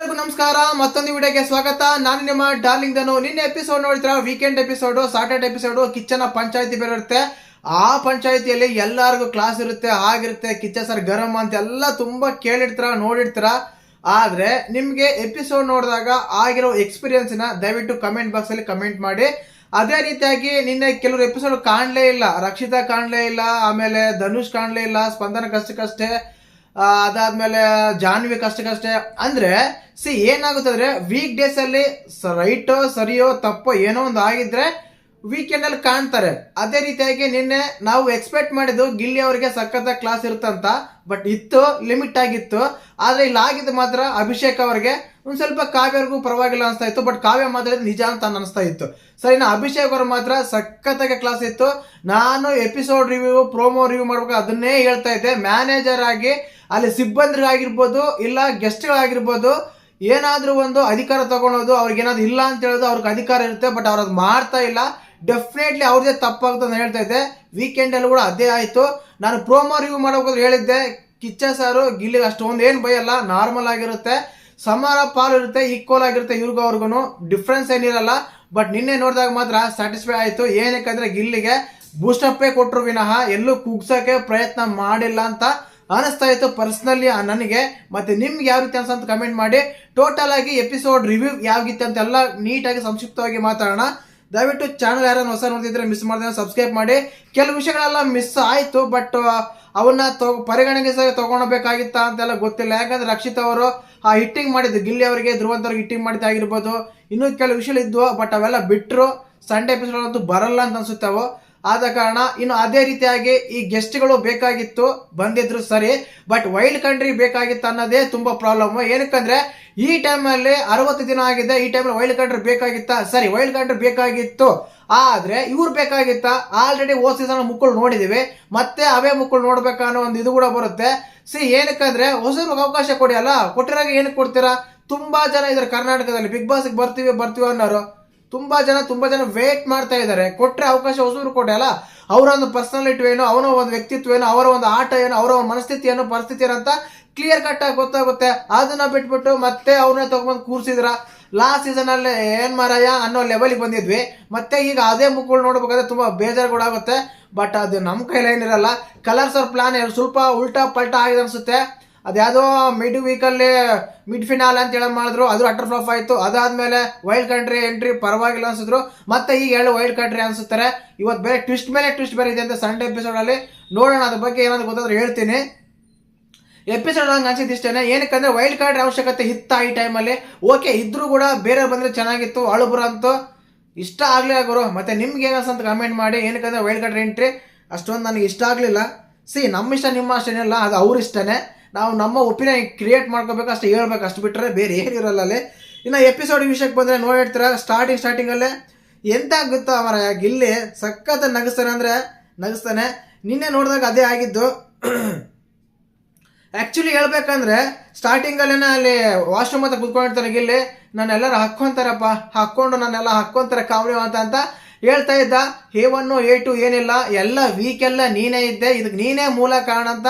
ನಮಸ್ಕಾರ, ಮತ್ತೊಂದು ವಿಡಿಯೋಗೆ ಸ್ವಾಗತ. ನಾನು ನಿಮ್ಮ ಡಾರ್ಲಿಂಗ್ ದನು ನಿನ್ನೆ ಎಪಿಸೋಡ್ ನೋಡಿದ್ರೆ? ವೀಕೆಂಡ್ ಎಪಿಸೋಡ್ ಸಾಟರ್ಡೆ ಎಪಿಸೋಡ್ ಕಿಚ್ಚನ ಪಂಚಾಯತಿ ಬೇರೆ ಆ ಪಂಚಾಯತಿಯಲ್ಲಿ ಎಲ್ಲರಿಗೂ ಕ್ಲಾಸ್ ಇರುತ್ತೆ ಆಗಿರುತ್ತೆ ಕಿಚ್ಚ ಸರ್ ಗರಂ ಅಂತ ಎಲ್ಲ ತುಂಬಾ ಕೇಳಿರ್ತೀರ, ನೋಡಿರ್ತೀರ? ಆದ್ರೆ ನಿಮ್ಗೆ ಎಪಿಸೋಡ್ ನೋಡಿದಾಗ ಆಗಿರೋ ಎಕ್ಸ್ಪೀರಿಯನ್ಸ್ನ ದಯವಿಟ್ಟು ಕಮೆಂಟ್ ಬಾಕ್ಸ್ ಅಲ್ಲಿ ಕಮೆಂಟ್ ಮಾಡಿ. ಅದೇ ರೀತಿಯಾಗಿ ನಿನ್ನೆ ಕೆಲವರು ಎಪಿಸೋಡ್ ಕಾಣಲೇ ಇಲ್ಲ. ರಕ್ಷಿತಾ ಕಾಣಲೇ ಇಲ್ಲ, ಆಮೇಲೆ ಧನುಷ್ ಕಾಣಲೇ ಇಲ್ಲ, ಸ್ಪಂದನ ಕಷ್ಟಕ್ಕಷ್ಟೇ. ಅದಾದ್ಮೇಲೆ ಜಾನ್ವಿ ಕಷ್ಟಕ್ಕಷ್ಟೇ ಅಂದ್ರೆ ಸಿ ಏನಾಗುತ್ತೆ ಅಂದ್ರೆ ವೀಕ್ ಡೇಸ್ ಅಲ್ಲಿ ರೈಟೋ, ಸರಿಯೋ, ತಪ್ಪೋ ಏನೋ ಒಂದು ಆಗಿದ್ರೆ ವೀಕೆಂಡ್ ಅಲ್ಲಿ ಕಾಣ್ತಾರೆ. ಅದೇ ರೀತಿಯಾಗಿ ನಿನ್ನೆ ನಾವು ಎಕ್ಸ್ಪೆಕ್ಟ್ ಮಾಡಿದ್ದು ಗಿಲ್ಲಿ ಅವರಿಗೆ ಸಖತ್ತ ಕ್ಲಾಸ್ ಇರುತ್ತಂತ ಬಟ್ ಇತ್ತು ಲಿಮಿಟ್ ಆಗಿತ್ತು. ಆದ್ರೆ ಇಲ್ಲಿ ಮಾತ್ರ ಅಭಿಷೇಕ್ ಅವರಿಗೆ ಒಂದ್ ಸ್ವಲ್ಪ ಕಾವ್ಯರಿಗೂ ಪರವಾಗಿಲ್ಲ ಅನಿಸ್ತಾ ಇತ್ತು ಬಟ್ ಕಾವ್ಯ ಮಾತ್ರ ನಿಜ ಅಂತ ಅನಿಸ್ತಾ ಇತ್ತು. ಸರಿ ನಾ ಅಭಿಷೇಕ್ ಅವರು ಮಾತ್ರ ಸಖತ್ತಾಗಿ ಕ್ಲಾಸ್ ಇತ್ತು. ನಾನು ಎಪಿಸೋಡ್ ರಿವ್ಯೂ ಪ್ರೋಮೋ ರಿವ್ಯೂ ಮಾಡ್ಬೇಕು, ಅದನ್ನೇ ಹೇಳ್ತಾ ಇದ್ದೆ. ಮ್ಯಾನೇಜರ್ ಆಗಿ ಅಲ್ಲಿ ಸಿಬ್ಬಂದಿಗಾಗಿರ್ಬೋದು ಇಲ್ಲ ಗೆಸ್ಟ್ಗಳಾಗಿರ್ಬೋದು, ಏನಾದರೂ ಒಂದು ಅಧಿಕಾರ ತಗೊಳೋದು ಅವ್ರಿಗೇನಾದ್ರು ಇಲ್ಲ ಅಂತ ಹೇಳೋದು ಅವ್ರಿಗೆ ಅಧಿಕಾರ ಇರುತ್ತೆ ಬಟ್ ಅವ್ರು ಅದು ಮಾಡ್ತಾ ಇಲ್ಲ. ಡೆಫಿನೆಟ್ಲಿ ಅವ್ರದೇ ತಪ್ಪಾಗುತ್ತೆ ಅಂತ ಹೇಳ್ತಾ ಇದ್ದೆ. ವೀಕೆಂಡ್ ಅಲ್ಲಿ ಕೂಡ ಅದೇ ಆಯಿತು. ನಾನು ಪ್ರೋಮೋ ರಿವ್ಯೂ ಮಾಡೋಕೆ ಹೇಳಿದ್ದೆ. ಕಿಚ್ಚ ಸಾರು, ಗಿಲ್ಲಿಗೆ ಅಷ್ಟೊಂದು ಏನು ಭಯಲ್ಲ ನಾರ್ಮಲ್ ಆಗಿರುತ್ತೆ. ಸಮಾರ ಪಾಲು ಇರುತ್ತೆ ಈಕ್ವಲ್ ಆಗಿರುತ್ತೆ ಇವ್ರಿಗೂ ಅವ್ರಿಗೂ ಡಿಫ್ರೆನ್ಸ್ ಏನಿರಲ್ಲ. ಬಟ್ ನಿನ್ನೆ ನೋಡಿದಾಗ ಮಾತ್ರ ಸ್ಯಾಟಿಸ್ಫೈ ಆಯಿತು. ಏನಕ್ಕೆ ಅಂದರೆ ಗಿಲ್ಲಿಗೆ ಬೂಸ್ಟಪ್ಪೇ ಕೊಟ್ಟರು ವಿನಃ ಎಲ್ಲೂ ಕುಗ್ಸೋಕ್ಕೆ ಪ್ರಯತ್ನ ಮಾಡಿಲ್ಲ ಅಂತ ಅನಿಸ್ತಾ ಇತ್ತು ಪರ್ಸ್ನಲಿ ನನಗೆ. ಮತ್ತೆ ನಿಮ್ಗೆ ಯಾವ ರೀತಿ ಅನ್ಸ ಅಂತ ಕಮೆಂಟ್ ಮಾಡಿ. ಟೋಟಲ್ ಆಗಿ ಎಪಿಸೋಡ್ ರಿವ್ಯೂ ಯಾವಾಗಿತ್ತು ಅಂತೆಲ್ಲ ನೀಟಾಗಿ ಸಂಕ್ಷಿಪ್ತವಾಗಿ ಮಾತಾಡೋಣ. ದಯವಿಟ್ಟು ಚಾನಲ್ ಯಾರನ್ನು ಹೊಸ ನೋಡ್ತಿದ್ರೆ ಮಿಸ್ ಮಾಡಿದ್ರೆ ಸಬ್ಸ್ಕ್ರೈಬ್ ಮಾಡಿ. ಕೆಲವು ವಿಷಯಗಳೆಲ್ಲ ಮಿಸ್ ಆಯ್ತು ಬಟ್ ಅವನ್ನ ತಗೊ ಪರಿಗಣನೆಗೆ ಸಹ ತಗೊಳ್ಬೇಕಾಗಿತ್ತ ಅಂತೆಲ್ಲ ಗೊತ್ತಿಲ್ಲ. ಯಾಕಂದ್ರೆ ರಕ್ಷಿತ್ ಅವರು, ಆ ಹಿಟ್ಟಿಂಗ್ ಮಾಡಿದ್ದು, ಗಿಲ್ಲಿ ಅವರಿಗೆ ಧ್ರುವಂತವ್ರಿಗೆ ಹಿಟ್ಟಿಂಗ್ ಮಾಡಿದ್ದಾಗಿರ್ಬೋದು ಇನ್ನೂ ಕೆಲವು ವಿಷಯ ಇದ್ವು ಬಟ್ ಅವೆಲ್ಲ ಬಿಟ್ಟರು ಸಂಡೇ ಎಪಿಸೋಡ್ ಅಂತೂ ಬರಲ್ಲ ಅಂತ ಅವು. ಆದ ಕಾರಣ ಇನ್ನು ಅದೇ ರೀತಿಯಾಗಿ ಈ ಗೆಸ್ಟ್ಗಳು ಬೇಕಾಗಿತ್ತು, ಬಂದಿದ್ರು ಸರಿ, ಬಟ್ ವೈಲ್ಡ್ ಕಂಟ್ರಿ ಬೇಕಾಗಿತ್ತು ಅನ್ನೋದೇ ತುಂಬಾ ಪ್ರಾಬ್ಲಮ್. ಏನಕ್ಕಂದ್ರೆ, ಈ ಟೈಮಲ್ಲಿ ಅರವತ್ತು ದಿನ ಆಗಿದೆ, ಈ ಟೈಮಲ್ಲಿ ವೈಲ್ಡ್ ಕಂಟ್ರಿ ಬೇಕಾಗಿತ್ತಾ? ಸರಿ, ವೈಲ್ಡ್ ಕಂಟ್ರಿ ಬೇಕಾಗಿತ್ತು. ಆದ್ರೆ ಇವ್ರು ಬೇಕಾಗಿತ್ತ? ಆಲ್ರೆಡಿ ಓ ಸೀಸನ್ ಮುಕ್ಕಳು ನೋಡಿದೀವಿ. ಮತ್ತೆ ಅವೇ ಮುಕ್ಕಳು ನೋಡ್ಬೇಕನ್ನೋ ಒಂದು ಇದು ಕೂಡ ಬರುತ್ತೆ. ಸಿ, ಏನಕ್ಕಂದ್ರೆ ಹೊಸಬ್ರಿಗೆ ಅವಕಾಶ ಕೊಡಿ ಅಲ್ಲ? ಕೊಟ್ಟಿರಾಗ ಏನಕ್ಕೆ ಕೊಡ್ತೀರಾ? ತುಂಬಾ ಜನ ಇದ್ದಾರೆ ಕರ್ನಾಟಕದಲ್ಲಿ. ಬಿಗ್ ಬಾಸ್ಗೆ ಬರ್ತೀವಿ ಬರ್ತೀವಿ ಅನ್ನೋರು. ತುಂಬಾ ಜನ ತುಂಬಾ ಜನ ವೇಟ್ ಮಾಡ್ತಾ ಇದ್ದಾರೆ. ಕೊಟ್ರೆ ಅವಕಾಶ ಹೊಸೂರು ಕೊಟ್ಟೆ ಅಲ್ಲ? ಅವರ ಒಂದು ಪರ್ಸನಾಲಿಟಿ ಏನು, ಅವನ ಒಂದು ವ್ಯಕ್ತಿತ್ವ ಏನು, ಅವರ ಒಂದು ಆಟ ಏನು, ಅವರ ಒಂದು ಮನಸ್ಥಿತಿ ಏನು ಪರಿಸ್ಥಿತಿ ಏನಂತ ಕ್ಲಿಯರ್ ಕಟ್ ಆಗಿ ಗೊತ್ತಾಗುತ್ತೆ. ಅದನ್ನ ಬಿಟ್ಬಿಟ್ಟು ಮತ್ತೆ ಅವ್ರನ್ನ ತಗೊಂಡ್ಬಂದು ಕೂರ್ಸಿದ್ರ. ಲಾಸ್ಟ್ ಸೀಸನ್ ಅಲ್ಲಿ ಏನ್ ಮಾರಾಯ ಅನ್ನೋ ಲೆವೆಲ್ಗೆ ಬಂದಿದ್ವಿ. ಮತ್ತೆ ಈಗ ಅದೇ ಮುಖಗಳು ನೋಡ್ಬೇಕಾದ್ರೆ ತುಂಬಾ ಬೇಜಾರು ಕೂಡ ಆಗುತ್ತೆ ಬಟ್ ಅದು ನಮ್ಮ ಕೈಲಿ ಏನಿರಲ್ಲ. ಕಲರ್ಸ್ ಅವ್ರ ಪ್ಲಾನ್ ಸ್ವಲ್ಪ ಉಲ್ಟಾ ಪಲ್ಟಾ ಆಗಿದೆ ಅನ್ಸುತ್ತೆ. ಅದ್ಯಾವುದೋ ಮಿಡ್ ವೀಕಲ್ಲಿ ಮಿಡ್ ಫಿನಾಲ್ ಅಂತ ಹೇಳಿ ಮಾಡಿದ್ರು, ಅದು ಅಟರ್ ಫ್ಲಾಪ್ ಆಯಿತು. ಅದಾದಮೇಲೆ ವೈಲ್ಡ್ ಕಂಟ್ರಿ ಎಂಟ್ರಿ ಪರವಾಗಿಲ್ಲ ಅನ್ಸಿದ್ರು. ಮತ್ತೆ ಈಗ ಹೇಳಿ ವೈಲ್ಡ್ ಕಂಟ್ರಿ ಅನ್ಸುತ್ತಾರೆ. ಇವತ್ತು ಬೇರೆ ಟ್ವಿಸ್ಟ್ ಮೇಲೆ ಟ್ವಿಸ್ಟ್ ಬೇರೆ ಇದೆ ಅಂತ ಸಂಡೆ ಎಪಿಸೋಡ್ ಅಲ್ಲಿ. ನೋಡೋಣ, ಅದ್ರ ಬಗ್ಗೆ ಏನಾದ್ರು ಗೊತ್ತಾದ್ರೆ ಹೇಳ್ತೀನಿ. ಎಪಿಸೋಡ್ ನಂಗೆ ಅನ್ಸಿದ್ದು ಇಷ್ಟೇನೆ. ಏನಕ್ಕಂದ್ರೆ ವೈಲ್ಡ್ ಕಾರ್ಡ್ ಅವಶ್ಯಕತೆ ಇತ್ತ ಈ ಟೈಮಲ್ಲಿ ಓಕೆ ಇದ್ರೂ ಕೂಡ ಬೇರೆ ಬಂದ್ರೆ ಚೆನ್ನಾಗಿತ್ತು, ಅಳುಬುರ ಅಂತೂ. ಇಷ್ಟ ಆಗಲಿಲ್ಲ ಗುರು. ಮತ್ತೆ ನಿಮ್ಗೆ ಅಂತ ಕಮೆಂಟ್ ಮಾಡಿ. ಏನಕ್ಕಂದ್ರೆ ವೈಲ್ಡ್ ಕಾರ್ಡ್ ಎಂಟ್ರಿ ಅಷ್ಟೊಂದು ನನಗೆ ಇಷ್ಟ ಆಗಲಿಲ್ಲ. ಸಿ ನಮ್ಮ ಇಷ್ಟ ನಿಮ್ಮ ಅಷ್ಟೇನಿಲ್ಲ ಅದು ಅವ್ರ ಇಷ್ಟನೇ ನಾವು ನಮ್ಮ ಒಪಿನಿಯನ್ ಕ್ರಿಯೇಟ್ ಮಾಡ್ಕೋಬೇಕು ಅಷ್ಟು ಹೇಳ್ಬೇಕು, ಅಷ್ಟು ಬಿಟ್ಟರೆ ಬೇರೆ ಏನಿರಲ್ಲ ಅಲ್ಲಿ. ಇನ್ನು ಎಪಿಸೋಡ್ ವಿಷಯಕ್ಕೆ ಬಂದರೆ ನೋಡಿರ್ತೀರ ಸ್ಟಾರ್ಟಿಂಗ್ ಸ್ಟಾರ್ಟಿಂಗಲ್ಲೇ ಎಂತ ಆಗುತ್ತೋ ಅವರ ಗಿಲ್ಲಿ ಸಖತ್ ನಗಿಸ್ತಾನೆ ಅಂದರೆ ನಗಿಸ್ತಾನೆ. ನಿನ್ನೆ ನೋಡಿದಾಗ ಅದೇ ಆಗಿದ್ದು. ಆ್ಯಕ್ಚುಲಿ ಹೇಳ್ಬೇಕಂದ್ರೆ ಸ್ಟಾರ್ಟಿಂಗಲ್ಲೇನೆ ಅಲ್ಲಿ ವಾಶ್ರೂಮ್ ಅಂತ ಕುತ್ಕೊಂಡಿರ್ತಾರೆ ಗಿಲ್ಲಿ ನಾನೆಲ್ಲರೂ ಹಾಕ್ಕೊಂತಾರಪ್ಪ, ಹಾಕ್ಕೊಂಡು ನಾನೆಲ್ಲ ಹಾಕ್ಕೊಂತಾರೆ ಕಾವಲಿ ಅಂತ ಅಂತ ಹೇಳ್ತಾ ಇದ್ದ. ಎ ಒನ್ನು ಎ ಟು ಏನಿಲ್ಲ, ಎಲ್ಲ ವೀಕೆಲ್ಲ ನೀನೇ ಇದ್ದೆ. ಇದಕ್ಕೆ ನೀನೇ ಮೂಲ ಕಾರಣ ಅಂತ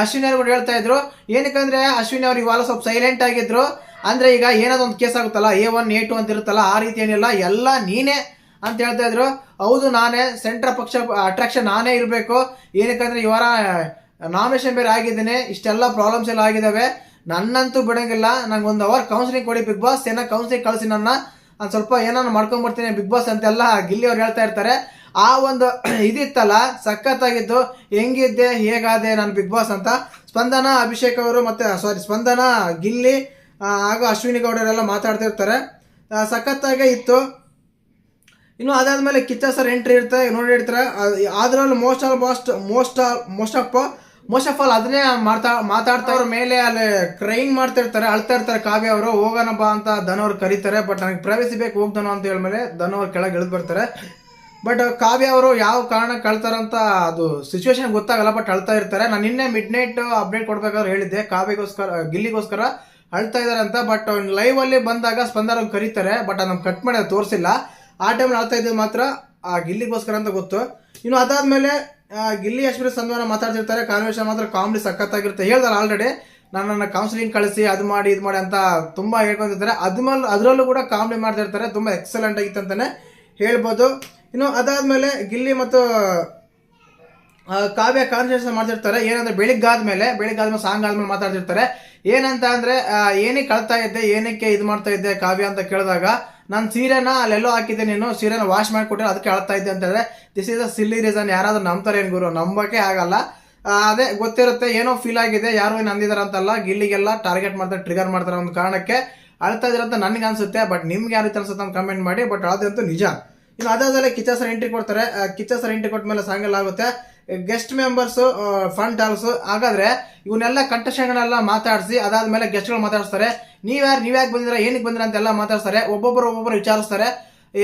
ಅಶ್ವಿನಿ ಅವ್ರು ಹೇಳ್ತಾ ಇದ್ರು. ಏನಕ್ಕಂದ್ರೆ ಅಶ್ವಿನಿ ಅವ್ರು ಇವಾಗ ಸ್ವಲ್ಪ ಸೈಲೆಂಟ್ ಆಗಿದ್ರು. ಅಂದ್ರೆ ಈಗ ಏನಾದ್ರು ಒಂದು ಕೇಸ್ ಆಗುತ್ತಲ್ಲ ಎ ಒನ್ ಎ ಟು ಅಂತ ಇರುತ್ತಲ್ಲ, ಆ ರೀತಿ ಏನಿಲ್ಲ, ಎಲ್ಲ ನೀನೇ ಅಂತ ಹೇಳ್ತಾ ಇದ್ರು. ಹೌದು, ನಾನೇ ಸೆಂಟರ್ ಪಕ್ಷ ಅಟ್ರಾಕ್ಷನ್ ನಾನೇ ಇರಬೇಕು. ಏನಕ್ಕಂದ್ರೆ ಇವರ ನಾಮಿನೇಷನ್ ಬೇರೆ ಆಗಿದ್ದೀನಿ, ಇಷ್ಟೆಲ್ಲ ಪ್ರಾಬ್ಲಮ್ಸ್ ಎಲ್ಲ ಆಗಿದ್ದಾವೆ ನನ್ನಂತೂ ಬಿಡಂಗಿಲ್ಲ, ನಂಗೆ ಒಂದು ಅವರ್ ಕೌನ್ಸಿಲಿಂಗ್ ಕೊಡಿ ಬಿಗ್ ಬಾಸ್, ಏನೋ ಕೌನ್ಸಿಲಿಂಗ್ ಕಳಿಸಿ ನನ್ನ. ಒಂದು ಸ್ವಲ್ಪ ಏನಾದ್ರು ಮಾಡ್ಕೊಂಡ್ಬರ್ತೀನಿ ಬಿಗ್ ಬಾಸ್ ಅಂತೆಲ್ಲ ಗಿಲ್ಲಿ ಅವ್ರು ಹೇಳ್ತಾ ಇರ್ತಾರೆ. ಆ ಒಂದು ಇದಿತ್ತಲ್ಲ ಸಖತ್ತಾಗಿದ್ದು ಹೆಂಗಿದ್ದೆ, ಹೇಗಾದೆ, ನಾನು ಬಿಗ್ ಬಾಸ್ ಅಂತ. ಸ್ಪಂದನ, ಅಭಿಷೇಕ್ ಅವರು ಮತ್ತು ಸಾರಿ ಸ್ಪಂದನ, ಗಿಲ್ಲಿ ಹಾಗೂ ಅಶ್ವಿನಿ ಗೌಡರೆಲ್ಲ ಮಾತಾಡ್ತಿರ್ತಾರೆ. ಸಖತ್ತಾಗೆ ಇತ್ತು. ಇನ್ನು ಅದಾದ್ಮೇಲೆ ಕಿಚ್ಚ ಸರ್ ಎಂಟ್ರಿ ಇರ್ತಾರೆ ನೋಡಿರ್ತಾರೆ ಅದ್ರಲ್ಲಿ most all most most all most of most of all ಅದನ್ನೇ ಮಾತಾ ಮಾತಾಡ್ತಾ ಅವ್ರ ಮೇಲೆ ಅಲ್ಲಿ ಕ್ರೈಂಗ್ ಮಾಡ್ತಿರ್ತಾರೆ, ಅಳ್ತಾ ಇರ್ತಾರೆ ಕಾವ್ಯ ಅವರು. ಹೋಗೋಣ ಅಂತ ದನವ್ರು ಕರೀತಾರೆ ಬಟ್ ನನಗೆ ಪ್ರವೇಶ ಬೇಕು ಹೋಗ್ದನು ಅಂತ ಹೇಳ್ಮೇಲೆ ಮೇಲೆ ಅವ್ರು ಕೆಳಗೆ ಇಳಿದು ಬರ್ತಾರೆ ಬಟ್ ಕಾವ್ಯ ಅವರು ಯಾವ ಕಾರಣಕ್ಕೆ ಕಳ್ತಾರಂತ ಅದು ಸಿಚುವೇಶನ್ ಗೊತ್ತಾಗಲ್ಲ ಬಟ್ ಅಳ್ತಾ ಇರ್ತಾರೆ. ನಾನು ನಿನ್ನೆ ಮಿಡ್ ನೈಟ್ ಅಪ್ಡೇಟ್ ಕೊಡ್ಬೇಕಾದ್ರೆ ಹೇಳಿದ್ದೆ. ಕಾವ್ಯಗೋಸ್ಕರ ಗಿಲ್ಲಿಗೋಸ್ಕರ ಅಳ್ತಾ ಇದಾರೆ ಅಂತ ಬಟ್ ಲೈವ್ ಅಲ್ಲಿ ಬಂದಾಗ ಸ್ಪಂದನ ಕರೀತಾರೆ ಬಟ್ ಅದನ್ನ ಕಟ್ ಮಾಡಿ ತೋರಿಸಿಲ್ಲ. ಆ ಟೈಮ್ ಅಳ್ತಾ ಇದ್ದು ಮಾತ್ರ, ಆ ಗಿಲ್ಲಿಗೋಸ್ಕರ ಅಂತ ಗೊತ್ತು. ಇನ್ನು ಅದಾದ್ಮೇಲೆ ಗಿಲ್ಲಿ ಅಶ್ವಿನಿ ಸಂಧಾನ ಮಾತಾಡ್ತಿರ್ತಾರೆ. ಕಾನ್ವೆಷನ್ ಮಾತ್ರ ಕಾಮಿಡಿ ಸಖತ್ತಾಗಿರುತ್ತೆ. ಹೇಳ್ದಾರ ಆಲ್ರೆಡಿ ನನ್ನನ್ನು ಕೌನ್ಸಿಲಿಂಗ್ ಕಳಿಸಿ, ಅದು ಮಾಡಿ, ಇದು ಮಾಡಿ ಅಂತ ತುಂಬ ಹೇಳ್ಕೊಂತಿರ್ತಾರೆ. ಅದ್ರ ಮೇಲೆ ಅದರಲ್ಲೂ ಕೂಡ ಕಾಮಿಡಿ ಮಾಡ್ತಿರ್ತಾರೆ. ತುಂಬ ಎಕ್ಸಲೆಂಟ್ ಆಗಿತ್ತು ಅಂತಲೇ ಹೇಳ್ಬೋದು. ಇನ್ನು ಅದಾದಮೇಲೆ ಗಿಲ್ಲಿ ಮತ್ತು ಕಾವ್ಯ ಕಾನ್ವರ್ಸೇಷನ್ ಮಾಡ್ತಿರ್ತಾರೆ. ಏನಂದ್ರೆ ಬೆಳಿಗ್ಗಾದ್ಮೇಲೆ ಬೆಳಿಗ್ಗಾದ್ಮೇಲೆ ಸಾಂಗ್ ಆದ್ಮೇಲೆ ಮಾತಾಡ್ತಿರ್ತಾರೆ. ಏನಂತ ಅಂದ್ರೆ ಏನಕ್ಕೆ ಕಳ್ತಾ ಇದ್ದೆ, ಏನಕ್ಕೆ ಇದು ಮಾಡ್ತಾ ಇದ್ದೆ ಕಾವ್ಯ ಅಂತ ಕೇಳಿದಾಗ, ನಾನು ಸೀರೆನ ಅಲ್ಲೆಲ್ಲೋ ಹಾಕಿದ್ದೆ ನೀನು, ಸೀರೆನ ವಾಶ್ ಮಾಡಿಕೊಟ್ಟರೆ ಅದಕ್ಕೆ ಅಳ್ತಾ ಇದ್ದೆ ಅಂತ ಹೇಳಿದ್ರೆ this is a silly reason ಯಾರಾದರೂ ನಂಬ್ತಾರೆ ಏನು ಗುರು? ನಂಬಕ್ಕೆ ಆಗಲ್ಲ. ಅದೇ ಗೊತ್ತಿರುತ್ತೆ, ಏನೋ ಫೀಲ್ ಆಗಿದೆ, ಯಾರೋ ಏನು ಅಂದಿದಾರೆ ಅಂತಲ್ಲ, ಗಿಲ್ಲಿಗೆಲ್ಲ ಟಾರ್ಗೆಟ್ ಮಾಡ್ತಾರೆ ಟ್ರಿಗರ್ ಮಾಡ್ತಾರೆ ಒಂದು ಕಾರಣಕ್ಕೆ ಅಳ್ತಾ ಇದ್ರಂತ ಅಂತ ನನಗೆ ಅನ್ಸುತ್ತೆ ಬಟ್ ನಿಮ್ಗೆ ಯಾವ ರೀತಿ ಅನ್ಸುತ್ತೆ ಅಂತ ಕಮೆಂಟ್ ಮಾಡಿ ಬಟ್ ಅಳದಂತೂ ನಿಜ. ಇನ್ನು ಅದಾದ್ಮೇಲೆ ಕಿಚ್ಚ ಸರ್ ಎಂಟ್ರಿ ಕೊಡ್ತಾರೆ. ಕಿಚ್ಚ ಸರ್ ಎಂಟ್ರಿ ಕೊಟ್ಟ ಮೇಲೆ ಸಾಂಗ್ ಎಲ್ಲ ಆಗುತ್ತೆ. ಗೆಸ್ಟ್ ಮೆಂಬರ್ಸ್ ಫ್ರಂಟ್ ಹಾಲ್ಸ್ ಹಾಗಾದ್ರೆ ಇವನ್ನೆಲ್ಲ ಕಂಟೆಸ್ಟೆಂಟ್ಗಳೆಲ್ಲ ಮಾತಾಡಿಸಿ, ಅದಾದ್ಮೇಲೆ ಗೆಸ್ಟ್ಗಳು ಮಾತಾಡಿಸ್ತಾರೆ. ನೀವ್ಯಾರು, ನೀವ್ಯಾಕೆ ಬಂದಿರ ಏನಕ್ಕೆ ಬಂದಿರ ಅಂತೆಲ್ಲ ಮಾತಾಡ್ತಾರೆ ಒಬ್ಬೊಬ್ಬರು ಒಬ್ಬೊಬ್ಬರು ವಿಚಾರಿಸ್ತಾರೆ.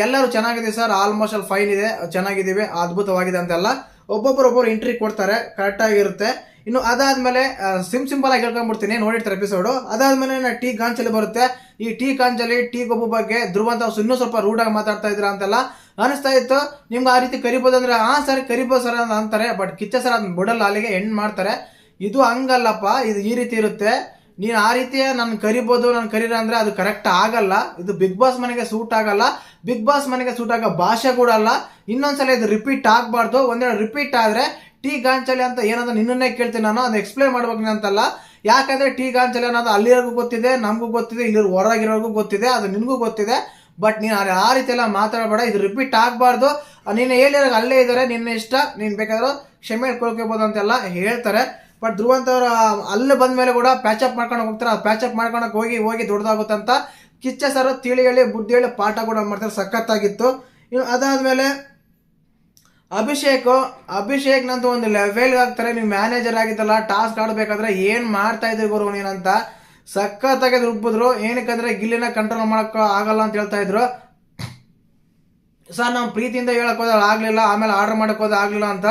ಎಲ್ಲರೂ ಚೆನ್ನಾಗಿದೆ ಸರ್ ಆಲ್ಮೋಸ್ಟ್ ಅಲ್ಲಿ ಫೈನ್ ಇದೆ, ಚೆನ್ನಾಗಿದ್ದೀವಿ, ಅದ್ಭುತವಾಗಿದೆ ಅಂತೆಲ್ಲ ಒಬ್ಬೊಬ್ಬರು ಒಬ್ಬರು ಎಂಟ್ರಿ ಕೊಡ್ತಾರೆ ಕರೆಕ್ಟಾಗಿರುತ್ತೆ ಇನ್ನು ಅದಾದ್ಮೇಲೆ ಸಿಮ್ ಸಿಂಪಲ್ ಆಗಿ ಹೇಳ್ಕೊಂಡ್ಬಿಡ್ತೀನಿ ನೋಡಿರ್ತಾರೆ ಎಪಿಸೋಡು ಅದಾದ್ಮೇಲೆ ನಾನು ಟೀ ಕಾಂಚಲಿ ಬರುತ್ತೆ. ಈ ಟೀ ಕಾಂಚಲಿ ಟೀ ಗೊಬ್ಬು ಬಗ್ಗೆ ಧ್ರುವ ಅಂತ ಇನ್ನೂ ಸ್ವಲ್ಪ ರೂಡಾಗಿ ಮಾತಾಡ್ತಾ ಇದ್ರ ಅಂತೆಲ್ಲ ಅನಿಸ್ತಾ ಇತ್ತು. ನಿಮ್ಗೆ ಆ ರೀತಿ ಕರಿಬೋದು ಅಂದ್ರೆ ಹಾಂ ಸರ್ ಕರಿಬೋದು ಸರ್ ಅಂತ ಅಂತಾರೆ. ಬಟ್ ಕಿಚ್ಚ ಸರ್ ಅದನ್ನ ಬಿಡಲ್ಲ ಅಲ್ಲಿಗೆ ಎಂಡ್ ಮಾಡ್ತಾರೆ. ಇದು ಹಂಗಲ್ಲಪ್ಪ, ಇದು ಈ ರೀತಿ ಇರುತ್ತೆ. ನೀನು ಆ ರೀತಿಯ ನಾನು ಕರಿಬೋದು, ನಾನು ಕರೀರ ಅಂದ್ರೆ ಅದು ಕರೆಕ್ಟ್ ಆಗಲ್ಲ. ಇದು ಬಿಗ್ ಬಾಸ್ ಮನೆಗೆ ಸೂಟ್ ಆಗಲ್ಲ. ಬಿಗ್ ಬಾಸ್ ಮನೆಗೆ ಸೂಟ್ ಆಗೋ ಭಾಷೆ ಕೂಡ ಅಲ್ಲ. ಇನ್ನೊಂದ್ಸಲ ಇದು ರಿಪೀಟ್ ಆಗಬಾರ್ದು. ಒಂದೇಳು ರಿಪೀಟ್ ಆದ್ರೆ, ಟೀ ಗಾಂಚಲಿ ಅಂತ ಏನಂತ ನಿನ್ನನ್ನೇ ಕೇಳ್ತೀನಿ ನಾನು ಅದು ಎಕ್ಸ್ಪ್ಲೈನ್ ಮಾಡ್ಬೇಕು ಅಂತಲ್ಲ. ಯಾಕಂದ್ರೆ, ಟೀ ಗಾಂಚಲಿ ಅನ್ನೋದು ಅಲ್ಲಿರೋರ್ಗೂ ಗೊತ್ತಿದೆ, ನಮಗೂ ಗೊತ್ತಿದೆ ಇಲ್ಲಿ ಹೊರಗಿರೋರ್ಗೂ ಗೊತ್ತಿದೆ, ಅದು ನಿನಗೂ ಗೊತ್ತಿದೆ. ಬಟ್ ನೀನು ಆ- ರೀತಿ ಎಲ್ಲ ಮಾತಾಡಬೇಡ, ಇದು ರಿಪೀಟ್ ಆಗಬಾರ್ದು. ನೀನು ಹೇಳಿರೋ ಅಲ್ಲೇ ಇದ್ದಾರೆ, ನಿನ್ನ ಇಷ್ಟ, ನೀನು ಬೇಕಾದ್ರೂ ಕ್ಷಮೆ ಕೊಳ್ಕೋಬೋದು ಅಂತೆಲ್ಲ ಹೇಳ್ತಾರೆ. ಬಟ್ ಧ್ರುವಂತವ್ರು ಅಲ್ಲಿ ಬಂದ ಮೇಲೆ ಕೂಡ ಪ್ಯಾಚಪ್ ಮಾಡ್ಕೊಂಡು ಹೋಗ್ತಾರೆ. ಆ ಪ್ಯಾಚಪ್ ಮಾಡ್ಕೊಂಡು ಹೋಗಿ ಹೋಗಿ ದೊಡ್ಡದಾಗುತ್ತಂತ ಕಿಚ್ಚ ಸರ್ ತಿಳಿ ಹೇಳಿ ಬುದ್ಧಿ ಹೇಳಿ ಪಾಠ ಕೂಡ ಮಾಡ್ತಾರೆ. ಸಖತ್ತಾಗಿತ್ತು. ಇನ್ನು ಅದಾದಮೇಲೆ ಅಭಿಷೇಕ್ ಅಭಿಷೇಕ್ ನಂತ ಒಂದು ಲೆವೆಲ್ಗೆ ಆಗ್ತಾರೆ ನೀವು ಮ್ಯಾನೇಜರ್ ಆಗಿದ್ದಲ್ಲ ಟಾಸ್ಕ್ ಆಡಬೇಕಾದ್ರೆ ಏನು ಮಾಡ್ತಾ ಇದ್ರಿ ಗುರು ನೀನಂತ. ಸಖತ್ತಾಗಿ ರುಬ್ಬಿದ್ರು ಏನಕ್ಕಂದ್ರೆ ಗಿಲ್ಲಿನ ಕಂಟ್ರೋಲ್ ಮಾಡಕ್ ಆಗಲ್ಲ ಅಂತ ಹೇಳ್ತಾ ಇದ್ರು. ಸರ್ ನಾವು ಪ್ರೀತಿಯಿಂದ ಹೇಳಕ್ ಹೋದ್ರೆ ಆಗ್ಲಿಲ್ಲ, ಆಮೇಲೆ ಆರ್ಡರ್ ಮಾಡಕ್ ಹೋದ್ರೆ ಆಗ್ಲಿಲ್ಲ ಅಂತ.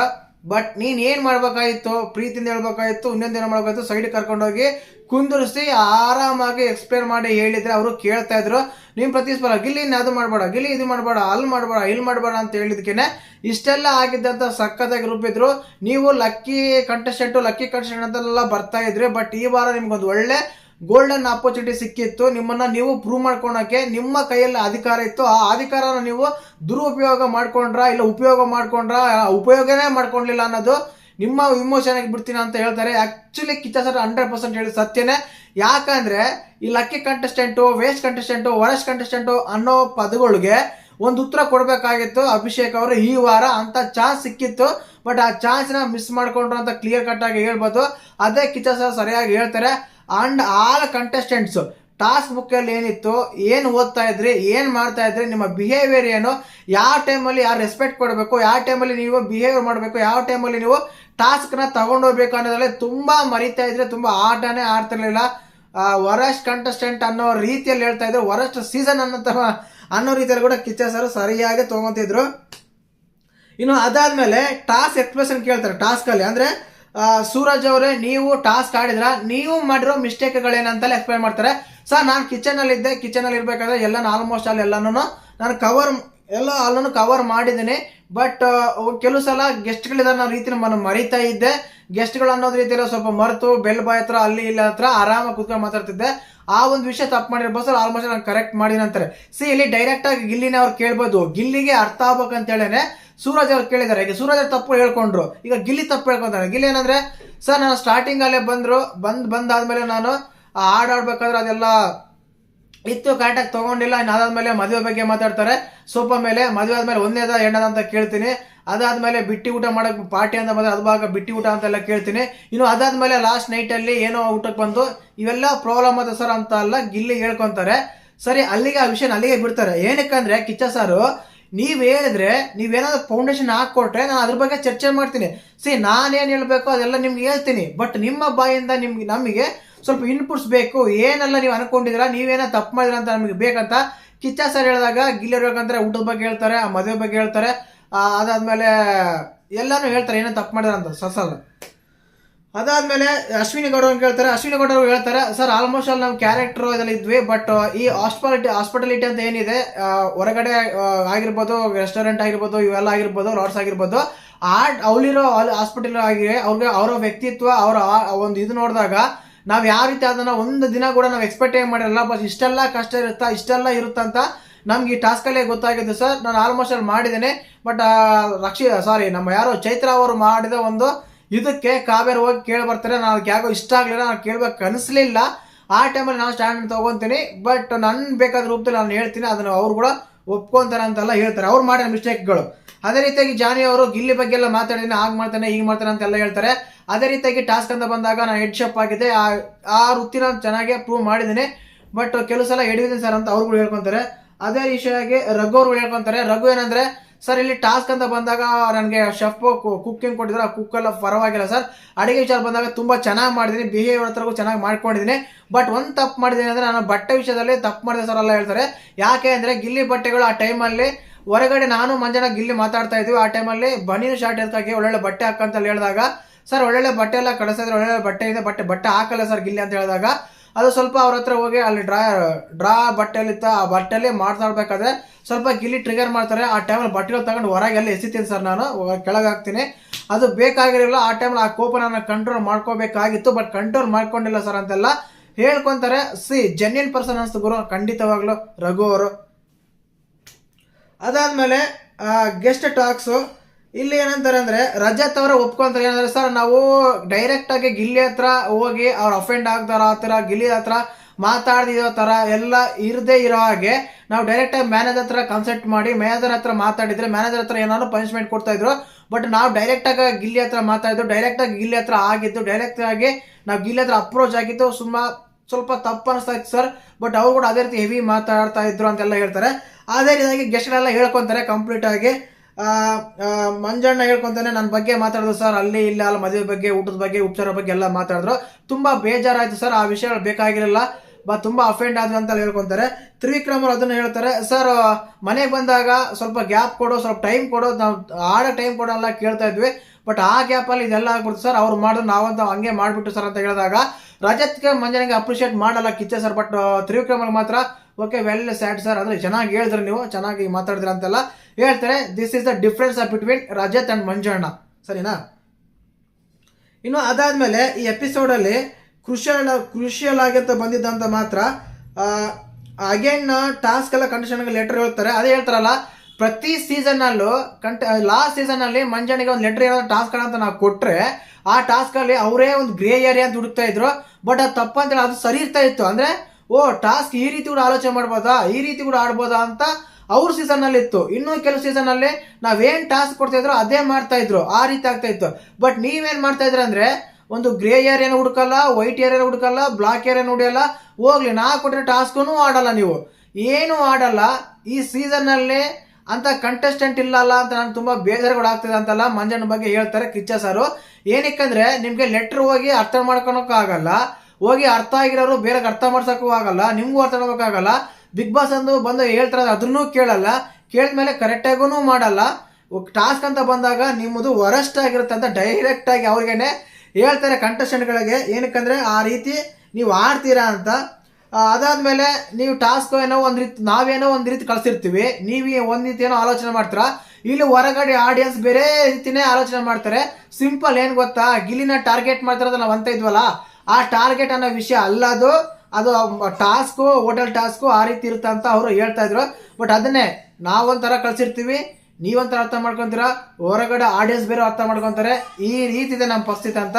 ಬಟ್ ನೀನ್ ಏನ್ ಮಾಡ್ಬೇಕಾಗಿತ್ತು, ಪ್ರೀತಿಯಿಂದ ಹೇಳ್ಬೇಕಾಗಿತ್ತು, ಇನ್ನೊಂದು ಏನೋ ಮಾಡ್ಬೇಕಾಯ್ತು ಸೈಡ್ ಕರ್ಕೊಂಡೋಗಿ ಕುಂದಿರಿಸಿ, ಆರಾಮಾಗಿ ಎಕ್ಸ್ಪ್ಲೇನ್ ಮಾಡಿ ಹೇಳಿದ್ರೆ ಅವರು ಕೇಳ್ತಾ ಇದ್ರು. ನಿಮ್ ಪ್ರತಿಸ್ಪಲ ಗಿಲ್ಲಿ ಅದು ಮಾಡಬೇಡ, ಗಿಲ್ಲಿ ಇದು ಮಾಡಬೇಡ, ಅಲ್ಲಿ ಮಾಡಬೇಡ, ಇಲ್ಲಿ ಮಾಡಬೇಡ ಅಂತ ಹೇಳಿದ್ಕೇನೆ ಇಷ್ಟೆಲ್ಲ ಆಗಿದ್ದಂತ ಸಖತ್ತಾಗಿ ರುಬ್ಬಿದ್ರು. ನೀವು ಲಕ್ಕಿ ಕಂಟೆಸ್ಟೆಂಟ್ ಲಕ್ಕಿ ಕಂಟೆಸ್ಟೆಂಟ್ ಅಂತೆಲ್ಲ ಬರ್ತಾ ಇದ್ರಿ ಬಟ್ ಈ ವಾರ ನಿಮ್ಗೊಂದು ಒಳ್ಳೆ ಗೋಲ್ಡನ್ ಆಪರ್ಚುನಿಟಿ ಸಿಕ್ಕಿತ್ತು. ನಿಮ್ಮನ್ನ ನೀವು ಪ್ರೂವ್ ಮಾಡ್ಕೊಳಕ್ಕೆ ನಿಮ್ಮ ಕೈಯಲ್ಲಿ ಅಧಿಕಾರ ಇತ್ತು. ಆ ಅಧಿಕಾರನ ನೀವು ದುರುಪಯೋಗ ಮಾಡ್ಕೊಂಡ್ರ ಇಲ್ಲ ಉಪಯೋಗ ಮಾಡ್ಕೊಂಡ್ರ? ಉಪಯೋಗನೇ ಮಾಡ್ಕೊಂಡ್ಲಿಲ್ಲ ಅನ್ನೋದು ನಿಮ್ಮ ವಿಮೋಚನೆ ಬಿಡ್ತೀನಿ ಅಂತ ಹೇಳ್ತಾರೆ. Actually Kichcha sir hundred percent ಹೇಳಿ ಸತ್ಯನೇ. ಯಾಕಂದ್ರೆ ಈ lucky contestant waste contestant worst contestant ಅನ್ನೋ ಪದಗಳಿಗೆ ಒಂದು ಉತ್ತರ ಕೊಡಬೇಕಾಗಿತ್ತು. ಅಭಿಷೇಕ್ ಅವರು ಈ ವಾರ ಅಂತ ಚಾನ್ಸ್ ಸಿಕ್ಕಿತ್ತು. ಬಟ್ ಆ ಚಾನ್ಸ್ನ ಮಿಸ್ ಮಾಡ್ಕೊಂಡ್ರು ಅಂತ ಕ್ಲಿಯರ್ ಕಟ್ ಆಗಿ ಹೇಳ್ಬೋದು. ಅದೇ ಕಿಚ್ಚ ಸರ್ ಸರಿಯಾಗಿ ಹೇಳ್ತಾರೆ. ಅಂಡ್ ಆಲ್ ಕಂಟೆಸ್ಟೆಂಟ್ಸ್ ಟಾಸ್ಕ್ ಬುಕ್ಕಲ್ಲಿ ಏನಿತ್ತು, ಏನು ಓದ್ತಾ ಇದ್ರಿ, ಏನು ಮಾಡ್ತಾ ಇದ್ರಿ, ನಿಮ್ಮ ಬಿಹೇವಿಯರ್ ಏನು, ಯಾವ ಟೈಮಲ್ಲಿ ಯಾರು ರೆಸ್ಪೆಕ್ಟ್ ಕೊಡಬೇಕು, ಯಾವ ಟೈಮಲ್ಲಿ ನೀವು ಬಿಹೇವಿಯರ್ ಮಾಡಬೇಕು, ಯಾವ ಟೈಮಲ್ಲಿ ನೀವು ಟಾಸ್ಕ್ನ ತಗೊಂಡೋಗ್ಬೇಕು ಅನ್ನೋದ್ರಲ್ಲಿ ತುಂಬ ಮರಿತಾ ಇದ್ರೆ, ತುಂಬ ಆಟನೇ ಆಡ್ತಿರ್ಲಿಲ್ಲ. ವರಸ್ಟ್ ಕಂಟೆಸ್ಟೆಂಟ್ ಅನ್ನೋ ರೀತಿಯಲ್ಲಿ ಹೇಳ್ತಾ ಇದ್ರು ವರಸ್ಟ್ ಸೀಸನ್ ಅನ್ನೋ ಅನ್ನೋ ರೀತಿಯಲ್ಲಿ ಕೂಡ ಕಿಚ್ಚ ಸರ್ ಸರಿಯಾಗಿ ತೊಗೊತಿದ್ರು. ಇನ್ನು ಅದಾದ್ಮೇಲೆ ಟಾಸ್ಕ್ ಎಕ್ಸ್ಪ್ರೆಷನ್ ಕೇಳ್ತಾರೆ ಟಾಸ್ಕಲ್ಲಿ ಅಂದರೆ ಸೂರಜ್ ಅವರೇ, ನೀವು ಟಾಸ್ಕ್ ಆಡಿದ್ರ, ನೀವು ಮಾಡಿರೋ ಮಿಸ್ಟೇಕ್ಗಳೇನಂತೆಲ್ಲ ಎಕ್ಸ್ಪ್ಲೈನ್ ಮಾಡ್ತಾರೆ. ಸರ್ ನಾನು ಕಿಚನ್ ಅಲ್ಲಿ ಇದ್ದೆ ಕಿಚನ್ ಅಲ್ಲಿ ಇರ್ಬೇಕಾದ್ರೆ ಎಲ್ಲ ಆಲ್ಮೋಸ್ಟ್ ಅಲ್ಲಿ ಎಲ್ಲಾನು ನಾನು ಕವರ್ ಎಲ್ಲ ಅಲ್ಲೂ ಕವರ್ ಮಾಡಿದ್ದೀನಿ. ಬಟ್ ಕೆಲವು ಸಲ ಗೆಸ್ಟ್ಗಳಿದಾರೆ ನಾನು ರೀತಿ ನಾನು ಮರಿತಾ ಇದ್ದೆ. ಗೆಸ್ಟ್ಗಳು ಅನ್ನೋದು ರೀತಿಯಲ್ಲಿ ಸ್ವಲ್ಪ ಮರೆತು ಬೆಲ್ ಬಾಯ್ ಹತ್ರ, ಅಲ್ಲಿ ಇಲ್ಲ ಹತ್ರ ಆರಾಮಾಗಿ ಕುತ್ಕೊಂಡು ಮಾತಾಡ್ತಿದ್ದೆ. ಆ ಒಂದು ವಿಷಯ ತಪ್ಪು ಮಾಡಿರ್ಬೋದು ಸರ್ ಆಲ್ಮೋಸ್ಟ್ ನಾನು ಕರೆಕ್ಟ್ ಮಾಡಿನಂತಾರೆ. ಸಿ ಇಲ್ಲಿ ಡೈರೆಕ್ಟ್ ಆಗಿ ಗಿಲ್ಲಿನ ಅವ್ರು ಕೇಳ್ಬೋದು. ಗಿಲ್ಲಿಗೆ ಅರ್ಥ ಆಗ್ಬೇಕಂತೇಳೇನೆ ಸೂರಜ್ ಅವ್ರು ಕೇಳಿದ್ದಾರೆ. ಈಗ ಸೂರಜ್ ಅವ್ರು ತಪ್ಪು ಹೇಳ್ಕೊಂಡ್ರು. ಈಗ ಗಿಲ್ಲಿ ತಪ್ಪು ಹೇಳ್ಕೊತಾರೆ ಗಿಲ್ಲಿ ಏನಂದ್ರೆ, ಸರ್, ನಾನು ಸ್ಟಾರ್ಟಿಂಗ್ ಅಲ್ಲೇ ಬಂದ್ರು, ಬಂದ್, ಬಂದಾದ್ಮೇಲೆ ನಾನು, ಆ ಹಾಡ್ ಆಡ್ಬೇಕಾದ್ರೆ ಅದೆಲ್ಲ ಇತ್ತು ಕರೆಕ್ಟಾಗಿ ತಗೊಂಡಿಲ್ಲ. ಇನ್ನು ಅದಾದ್ಮೇಲೆ ಮದುವೆ ಬಗ್ಗೆ ಮಾತಾಡ್ತಾರೆ. ಸೋಪ ಮೇಲೆ, ಮದುವೆ ಆದ್ಮೇಲೆ ಒಂದೇದ ಎಣ್ಣದ ಅಂತ ಕೇಳ್ತೀನಿ. ಅದಾದ್ಮೇಲೆ ಬಿಟ್ಟಿ ಊಟ ಮಾಡಕ್ ಪಾರ್ಟಿ ಅಂತ ಬಂದ್ರೆ ಅದು ಭಾಗ ಬಿಟ್ಟಿ ಊಟ ಅಂತೆಲ್ಲ ಕೇಳ್ತೀನಿ. ಇನ್ನು ಅದಾದ್ಮೇಲೆ ಲಾಸ್ಟ್ ನೈಟ್ ಅಲ್ಲಿ ಏನೋ ಊಟಕ್ಕೆ ಬಂತು ಇವೆಲ್ಲ ಪ್ರಾಬ್ಲಮ್ ಅದ ಸರ್ ಅಂತ ಅಲ್ಲ ಗಿಲ್ಲಿ ಹೇಳ್ಕೊಂತಾರೆ. ಸರಿ, ಅಲ್ಲಿಗೆ ಆ ವಿಷಯನ ಅಲ್ಲಿಗೆ ಬಿಡ್ತಾರೆ. ಏನಕ್ಕಂದ್ರೆ ಕಿಚ್ಚ ಸಾರು ನೀವ್ ಹೇಳಿದ್ರೆ ನೀವೇನಾದ್ರು ಫೌಂಡೇಶನ್ ಹಾಕ್ಕೊಟ್ರೆ ನಾನು ಅದ್ರ ಬಗ್ಗೆ ಚರ್ಚೆ ಮಾಡ್ತೀನಿ. ಸಿ ನಾನೇನು ಹೇಳಬೇಕು ಅದೆಲ್ಲ ನಿಮ್ಗೆ ಹೇಳ್ತೀನಿ. ಬಟ್ ನಿಮ್ಮ ಬಾಯಿಂದ ನಿಮ್ಗೆ, ನಮಗೆ ಸ್ವಲ್ಪ ಇನ್ಪುಟ್ಸ್ ಬೇಕು. ಏನೆಲ್ಲ ನೀವು ಅನ್ಕೊಂಡಿದ್ರ ನೀವೇನೋ ತಪ್ಪು ಮಾಡಿದ್ರ ಅಂತ ನಮಗೆ ಬೇಕಂತ ಕಿಚ್ಚ ಸರ್ ಹೇಳಿದಾಗ ಗಿಲ್ಲರ್ ಹೇಳ್ಕಂತಾರೆ ಊಟದ ಬಗ್ಗೆ ಹೇಳ್ತಾರೆ, ಆ ಮದುವೆ ಬಗ್ಗೆ ಹೇಳ್ತಾರೆ ಅದಾದ್ಮೇಲೆ ಎಲ್ಲಾನು ಹೇಳ್ತಾರೆ ಏನೋ ತಪ್ಪು ಮಾಡಿದ್ರ ಅಂತ. ಸಸಲ್ ಅದಾದ್ಮೇಲೆ ಅಶ್ವಿನಿ ಗೌಡ ಕೇಳ್ತಾರೆ. ಅಶ್ವಿನಿ ಗೌಡ ಹೇಳ್ತಾರೆ, ಸರ್ ಆಲ್ಮೋಸ್ಟ್ ಆಲ್ ನಮ್ಮ ಕ್ಯಾರೆಕ್ಟರ್ ಇದೆಲ್ಲ ಇದ್ವಿ ಬಟ್ ಈ ಹಾಸ್ಪಿಟಾಲಿಟಿ ಹಾಸ್ಪಿಟಾಲಿಟಿ ಅಂತ ಏನಿದೆ ಹೊರಗಡೆ ಆಗಿರ್ಬೋದು ರೆಸ್ಟೋರೆಂಟ್ ಆಗಿರ್ಬೋದು, ಇವೆಲ್ಲ ಆಗಿರ್ಬೋದು ಲಾಡ್ಸ್ ಆಗಿರ್ಬೋದು, ಆ, ಅವಳಿರೋ ಹಾಸ್ಪಿಟಲ್ ಆಗಿ ಅವ್ರಿಗೆ ಅವರ ವ್ಯಕ್ತಿತ್ವ, ಅವರ ಒಂದು ಇದು ನೋಡಿದಾಗ ನಾವು ಯಾವ ರೀತಿ ಅದನ್ನ ಒಂದು ದಿನ ಕೂಡ ನಾವು ಎಕ್ಸ್ಪೆಕ್ಟ್ ಮಾಡಿರಲ್ಲ ಬಟ್ ಇಷ್ಟೆಲ್ಲ ಕಷ್ಟ ಇರುತ್ತಾ, ಇಷ್ಟೆಲ್ಲ ಇರುತ್ತಂತ ನಮ್ಗೆ ಈ ಟಾಸ್ಕಲ್ಲೇ ಗೊತ್ತಾಗಿದ್ದು ಸರ್ ನಾನು ಆಲ್ಮೋಸ್ಟ್ ಅಲ್ಲಿ ಮಾಡಿದ್ದೇನೆ ಬಟ್ ರಕ್ಷಿ ಸಾರಿ ನಮ್ಮ ಯಾರೋ ಚೈತ್ರ ಅವರು ಮಾಡಿದ ಒಂದು ಇದಕ್ಕೆ ಕಾವೇರಿ ಹೋಗಿ ಕೇಳಿ ಬರ್ತಾರೆ. ನಾನು ಯಾಕೋ ಇಷ್ಟ ಆಗಲಿಲ್ಲ ನಾನು ಕೇಳ್ಬೇಕು ಅನಿಸ್ಲಿಲ್ಲ. ಆ ಟೈಮಲ್ಲಿ ನಾನು ಸ್ಟ್ಯಾಂಡ್ ತೊಗೊತೀನಿ. ಬಟ್ ನನ್ನ ಬೇಕಾದ ರೂಪದಲ್ಲಿ ನಾನು ಹೇಳ್ತೀನಿ, ಅದನ್ನು ಅವ್ರು ಕೂಡ ಒಪ್ಕೊಂತಾರೆ ಅಂತೆಲ್ಲ ಹೇಳ್ತಾರೆ. ಅವ್ರು ಮಾಡಿದ ಮಿಸ್ಟೇಕ್ಗಳು ಅದೇ ರೀತಿಯಾಗಿ ಜಾನಿ ಅವರು ಗಿಲ್ಲಿ ಬಗ್ಗೆ ಎಲ್ಲ ಮಾತಾಡಿದ್ದೀನಿ ಹಾಗೆ ಮಾಡ್ತಾನೆ, ಹೀಗೆ ಮಾಡ್ತಾನೆ ಅಂತೆಲ್ಲ ಹೇಳ್ತಾರೆ. ಅದೇ ರೀತಿಯಾಗಿ ಟಾಸ್ಕ್ ಅಂತ ಬಂದಾಗ ನಾನು ಹೆಡ್ ಶಪ್ ಆಗಿದೆ. ಆ ಆ ವೃತ್ತಿನ ಚೆನ್ನಾಗಿ ಪ್ರೂವ್ ಮಾಡಿದ್ದೀನಿ. ಬಟ್ ಕೆಲವು ಸಲ ಹಿಡಿದಿದ್ದೀನಿ ಸರ್ ಅಂತ ಅವ್ರುಗಳು ಹೇಳ್ಕೊಂತಾರೆ. ಅದೇ ವಿಷಯವಾಗಿ ರಘು ಅವರು ಹೇಳ್ಕೊತಾರೆ. ರಘು ಏನಂದ್ರೆ ಸರ್ ಇಲ್ಲಿ ಟಾಸ್ಕ್ ಅಂತ ಬಂದಾಗ ನನಗೆ ಶೆಫ್ ಕುಕ್ಕಿಂಗ್ ಕೊಟ್ಟಿದ್ರು. ಆ ಕುಕ್ ಎಲ್ಲ ಪರವಾಗಿಲ್ಲ ಸರ್ ಅಡಿಗೆ ವಿಚಾರ ಬಂದಾಗ ತುಂಬ ಚೆನ್ನಾಗಿ ಮಾಡಿದ್ದೀನಿ ಬಿಹೇವಿಯರ್ ಹತ್ರಗೂ ಚೆನ್ನಾಗಿ ಮಾಡ್ಕೊಂಡಿದ್ದೀನಿ ಬಟ್ ಒಂದು ತಪ್ಪು ಮಾಡಿದ್ದೀನಿ ಅಂದರೆ ನಾನು ಬಟ್ಟೆ ವಿಷಯದಲ್ಲಿ ತಪ್ಪು ಮಾಡಿದೆ ಸರ್ ಎಲ್ಲ ಹೇಳ್ತಾರೆ. ಯಾಕೆ ಅಂದರೆ ಗಿಲ್ಲಿ ಬಟ್ಟೆಗಳು ಆ ಟೈಮಲ್ಲಿ ಹೊರಗಡೆ ನಾನು ಮಂಜನ ಗಿಲ್ಲಿ ಮಾತಾಡ್ತಾ ಇದ್ವಿ. ಆ ಟೈಮಲ್ಲಿ ಬನೀನು ಶಾರ್ಟ್ ಎತ್ಕಾಕಿ ಒಳ್ಳೊಳ್ಳೆ ಬಟ್ಟೆ ಹಾಕಂತ ಹೇಳಿದಾಗ ಸರ್ ಒಳ್ಳೊಳ್ಳೆ ಬಟ್ಟೆ ಎಲ್ಲ ಕಳಿಸಿದ್ರೆ ಒಳ್ಳೊಳ್ಳೆ ಬಟ್ಟೆ ಇದೆ. ಬಟ್ಟೆ ಬಟ್ಟೆ ಹಾಕಲ್ಲ ಸರ್ ಗಿಲ್ಲಿ ಅಂತ ಹೇಳಿದಾಗ ಅದು ಸ್ವಲ್ಪ ಅವ್ರ ಹತ್ರ ಹೋಗಿ ಅಲ್ಲಿ ಡ್ರಾ ಡ್ರಾ ಬಟ್ಟೆಲಿತ್ತ ಆ ಬಟ್ಟೆಲಿ ಮಾತಾಡ್ಬೇಕಾದ್ರೆ ಸ್ವಲ್ಪ ಗಿಲ್ಲಿ ಟ್ರಿಗರ್ ಮಾಡ್ತಾರೆ. ಆ ಟೈಮಲ್ಲಿ ಬಟ್ಟೆಗಳು ತಗೊಂಡು ಹೊರಗೆ ಎಲ್ಲ ಎಸಿತೀನಿ ಸರ್ ನಾನು ಕೆಳಗೆ ಹಾಕ್ತೀನಿ. ಅದು ಬೇಕಾಗಿರಲಿಲ್ಲ, ಆ ಟೈಮಲ್ಲಿ ಆ ಕೋಪ ನಾನು ಕಂಟ್ರೋಲ್ ಮಾಡ್ಕೋಬೇಕಾಗಿತ್ತು ಬಟ್ ಕಂಟ್ರೋಲ್ ಮಾಡ್ಕೊಂಡಿಲ್ಲ ಸರ್ ಅಂತೆಲ್ಲ ಹೇಳ್ಕೊಂತಾರೆ. ಸಿ ಜೆನ್ಯನ್ ಪರ್ಸನ್ ಅನಿಸ್ತು ಗುರು, ಖಂಡಿತವಾಗ್ಲು ರಘು ಅವರು. ಅದಾದಮೇಲೆ ಗೆಸ್ಟ್ ಟಾಕ್ಸು ಇಲ್ಲಿ ಏನಂತಾರೆ ಅಂದ್ರೆ ರಜತ್ ಅವರ ಒಪ್ಕೊಂತಾರೆ. ಏನಂದ್ರೆ, ಸರ್, ನಾವು ಡೈರೆಕ್ಟ್ ಆಗಿ ಗಿಲ್ಲಿ ಹತ್ರ ಹೋಗಿ ಅವ್ರ ಅಫೆಂಡ್ ಆಗ್ತಾರ, ಆ ಥರ ಗಿಲ್ಲಿ ಹತ್ರ ಮಾತಾಡ್ದಿರೋ ತರ ಎಲ್ಲ ಇರದೇ ಇರೋ ಹಾಗೆ ನಾವು ಡೈರೆಕ್ಟ್ ಆಗಿ ಮ್ಯಾನೇಜರ್ ಹತ್ರ ಕನ್ಸಲ್ಟ್ ಮಾಡಿ ಮ್ಯಾನೇಜರ್ ಹತ್ರ ಮಾತಾಡಿದ್ರೆ ಮ್ಯಾನೇಜರ್ ಹತ್ರ ಏನಾದ್ರು ಪನಿಷ್ಮೆಂಟ್ ಕೊಡ್ತಾ ಇದ್ರು. ಬಟ್ ನಾವು ಡೈರೆಕ್ಟ್ ಆಗಿ ಗಿಲ್ಲಿ ಹತ್ರ ಮಾತಾಡಿದ್ರು ಡೈರೆಕ್ಟ್ ಆಗಿ ಗಿಲ್ಲಿ ಹತ್ರ ಆಗಿದ್ದು ಡೈರೆಕ್ಟ್ ಆಗಿ ನಾವು ಗಿಲ್ಲಿ ಹತ್ರ ಅಪ್ರೋಚ್ ಆಗಿದ್ದು ಸುಮ್ಮ ಸ್ವಲ್ಪ ತಪ್ಪು ಅನಿಸ್ತಾ ಇತ್ತು ಸರ್. ಬಟ್ ಅವ್ರು ಕೂಡ ಅದೇ ರೀತಿ ಹೆವಿ ಮಾತಾಡ್ತಾ ಇದ್ರು ಅಂತೆಲ್ಲ ಹೇಳ್ತಾರೆ. ಅದೇ ರೀತಿಯಾಗಿ ಗೆಸ್ಟ್ಗಳೆಲ್ಲ ಹೇಳ್ಕೊಂತಾರೆ ಕಂಪ್ಲೀಟ್ ಆಗಿ. ಮಂಜಣ್ಣ ಹೇಳ್ಕೊಂತಾನೆ ನನ್ನ ಬಗ್ಗೆ ಮಾತಾಡಿದ್ರು ಸರ್ ಅಲ್ಲಿ ಇಲ್ಲ, ಅಲ್ಲಿ ಮದುವೆ ಬಗ್ಗೆ, ಊಟದ ಬಗ್ಗೆ, ಉಪಚಾರ ಬಗ್ಗೆ ಎಲ್ಲ ಮಾತಾಡಿದ್ರು. ತುಂಬಾ ಬೇಜಾರಾಯಿತು ಸರ್ ಆ ವಿಷಯಗಳು ಬೇಕಾಗಿರಲಿಲ್ಲ. ಬಾ, ತುಂಬಾ ಅಫೆಂಡ್ ಆದ್ರು ಅಂತ ಹೇಳ್ಕೊಂತಾರೆ. ತ್ರಿವಿಕ್ರಮ್ ಅದನ್ನು ಹೇಳ್ತಾರೆ ಸರ್ ಮನೆಗೆ ಬಂದಾಗ ಸ್ವಲ್ಪ ಗ್ಯಾಪ್ ಕೊಡೋ, ಸ್ವಲ್ಪ ಟೈಮ್ ಕೊಡೋ, ನಾವು ಆಡೋ ಟೈಮ್ ಕೊಡೋಲ್ಲ ಕೇಳ್ತಾ ಇದ್ವಿ. ಬಟ್ ಆ ಗ್ಯಾಪಲ್ಲಿ ಇದೆಲ್ಲ ಆಗ್ಬಿಡ್ತು ಸರ್ ಅವ್ರು ಮಾಡಿದ್ರು, ನಾವಂತ ಹಂಗೆ ಮಾಡ್ಬಿಟ್ಟು ಸರ್ ಅಂತ ಹೇಳಿದಾಗ, ರಜತ್ಗೆ ಮಂಜನಿಗೆ ಅಪ್ರಿಷಿಯೇಟ್ ಮಾಡಲ್ಲ ಕಿಚ್ಚೆ ಸರ್ ಬಟ್ ತ್ರಿವಿಕ್ರಮ್ ಮಾತ್ರ ಓಕೆ ವೆಲ್ ಸ್ಯಾಡ್ ಸರ್ ಅಂದ್ರೆ ಚೆನ್ನಾಗಿ ಹೇಳಿದ್ರೆ ನೀವು, ಚೆನ್ನಾಗಿ ಮಾತಾಡಿದ್ರೆ ಅಂತೆಲ್ಲ ಹೇಳ್ತಾರೆ. This is the difference of between Rajat and Manjanna. ಸರಿನಾ? ಇನ್ನು ಅದಾದ್ಮೇಲೆ ಈ ಎಪಿಸೋಡಲ್ಲಿ ಕೃಷಿಯಲ್ ಕೃಷಿಯಲ್ ಆಗಿರ್ತ ಬಂದಿದ್ದಂತ ಮಾತ್ರ ಅಗೇನ್ ಟಾಸ್ಕ್ ಎಲ್ಲ ಕಂಡೀಷನ್ ಲೆಟರ್ ಹೇಳ್ತಾರೆ. ಅದೇ ಹೇಳ್ತಾರಲ್ಲ, ಪ್ರತಿ ಸೀಸನ್ ಅಲ್ಲೂ ಕಂಟ ಲಾಸ್ಟ್ ಸೀಸನ್ ಅಲ್ಲಿ ಮಂಜಣ್ಣಿಗೆ ಒಂದು ಲೆಟರ್ ಏನಾದ್ರು ಟಾಸ್ಕ್ ಅಂತ ನಾವು ಕೊಟ್ರೆ, ಆ ಟಾಸ್ಕ್ ಅಲ್ಲಿ ಅವರೇ ಒಂದು ಗ್ರೇ ಏರಿಯಾ ಅಂತ ಹುಡುಕ್ತಾ ಇದ್ರು. ಬಟ್ ಅದು ತಪ್ಪಂತೇಳಿ ಅದು ಸರಿ ಇರ್ತಾ ಇತ್ತು. ಅಂದ್ರೆ ಓ, ಟಾಸ್ಕ್ ಈ ರೀತಿ ಕೂಡ ಆಲೋಚನೆ ಮಾಡ್ಬೋದಾ? ಈ ರೀತಿ ಕೂಡ ಆಡ್ಬೋದಾ ಅಂತ ಅವ್ರ ಸೀಸನ್ ಅಲ್ಲಿ ಇತ್ತು ಇನ್ನು ಕೆಲವು ಸೀಸನ್ ಅಲ್ಲಿ ನಾವೇನ್ ಟಾಸ್ಕ್ ಕೊಡ್ತಾ ಇದ್ರು ಅದೇ ಮಾಡ್ತಾ ಇದ್ರು. ಆ ರೀತಿ ಆಗ್ತಾ ಇತ್ತು. ಬಟ್ ನೀವೇನ್ ಮಾಡ್ತಾ ಇದ್ರ ಅಂದ್ರೆ ಒಂದು ಗ್ರೇ ಏರಿಯಾನ ಹುಡುಕಲ್ಲ ವೈಟ್ ಏರಿಯಾನ ಹುಡುಕಲ್ಲ ಬ್ಲಾಕ್ ಏರಿಯಾನ ಹುಡಿಯಲ್ಲ, ಹೋಗ್ಲಿ, ನಾ ಕೊಟ್ಟಿರೋ ಟಾಸ್ಕೂ ಆಡಲ್ಲ ನೀವು. ಏನು ಆಡಲ್ಲ. ಈ ಸೀಸನ್ ಅಲ್ಲಿ ಅಂತ ಕಂಟೆಸ್ಟೆಂಟ್ ಇಲ್ಲಲ್ಲ ಅಂತ ನಾನು ತುಂಬಾ ಬೇಜಾರುಗಳು ಆಗ್ತದೆ ಅಂತಲ್ಲ ಮಂಜನ ಬಗ್ಗೆ ಹೇಳ್ತಾರೆ ಕಿಚ್ಚ ಸಾರು. ಏನಕ್ಕಂದ್ರೆ ನಿಮ್ಗೆ ಲೆಟರ್ ಹೋಗಿ ಅರ್ಥ ಮಾಡ್ಕೊಳಕ್ ಆಗಲ್ಲ. ಹೋಗಿ ಅರ್ಥ ಆಗಿರೋರು ಬೇರೆ ಅರ್ಥ ಮಾಡ್ಸೋಕ್ಕೂ ಆಗಲ್ಲ, ನಿಮಗೂ ಅರ್ಥ ಮಾಡ್ಬೇಕಾಗಲ್ಲ. ಬಿಗ್ ಬಾಸ್ ಅಂದು ಬಂದು ಹೇಳ್ತಾರೆ ಅದನ್ನೂ ಕೇಳಲ್ಲ. ಕೇಳಿದ್ಮೇಲೆ ಕರೆಕ್ಟಾಗೂ ಮಾಡಲ್ಲ. ಟಾಸ್ಕ್ ಅಂತ ಬಂದಾಗ ನಿಮ್ಮದು ವರಸ್ಟ್ ಆಗಿರುತ್ತೆ ಅಂತ ಡೈರೆಕ್ಟ್ ಆಗಿ ಅವ್ರಿಗೇನೆ ಹೇಳ್ತಾರೆ ಕಂಟೆಸ್ಟೆಂಟ್ಗಳಿಗೆ ಏನಕ್ಕಂದ್ರೆ ಆ ರೀತಿ ನೀವು ಆಡ್ತೀರಾ ಅಂತ. ಅದಾದ ಮೇಲೆ ನೀವು ಟಾಸ್ಕ್ ಏನೋ ಒಂದು ರೀತಿ, ನಾವೇನೋ ಒಂದು ರೀತಿ ಕಳ್ಸಿರ್ತೀವಿ. ನೀವು ಒಂದು ರೀತಿ ಏನೋ ಆಲೋಚನೆ ಮಾಡ್ತೀರಾ. ಇಲ್ಲಿ ಹೊರಗಡೆ ಆಡಿಯನ್ಸ್ ಬೇರೆ ರೀತಿನೇ ಆಲೋಚನೆ ಮಾಡ್ತಾರೆ. ಸಿಂಪಲ್ ಏನು ಗೊತ್ತಾ? ಗಿಲಿನ ಟಾರ್ಗೆಟ್ ಮಾಡ್ತಾರದಲ್ಲ ಅಂತ ಇದ್ವಲ್ಲ? ಆ ಟಾರ್ಗೆಟ್ ಅನ್ನೋ ವಿಷಯ ಅಲ್ಲ ಅದು ಟಾಸ್ಕು, ಹೋಟೆಲ್ ಟಾಸ್ಕು ಆ ರೀತಿ ಇರುತ್ತೆ ಅಂತ ಅವರು ಹೇಳ್ತಾ ಇದ್ರು. ಬಟ್ ಅದನ್ನೇ ನಾವೊಂಥರ ಕಳಿಸಿರ್ತೀವಿ, ನೀವೊಂಥರ ಅರ್ಥ ಮಾಡ್ಕೊತೀರ, ಹೊರಗಡೆ ಆಡಿಯನ್ಸ್ ಬೇರೆ ಅರ್ಥ ಮಾಡ್ಕೊತಾರೆ, ಈ ರೀತಿ ಇದೆ ನಮ್ಮ ಪರಿಸ್ಥಿತಿ ಅಂತ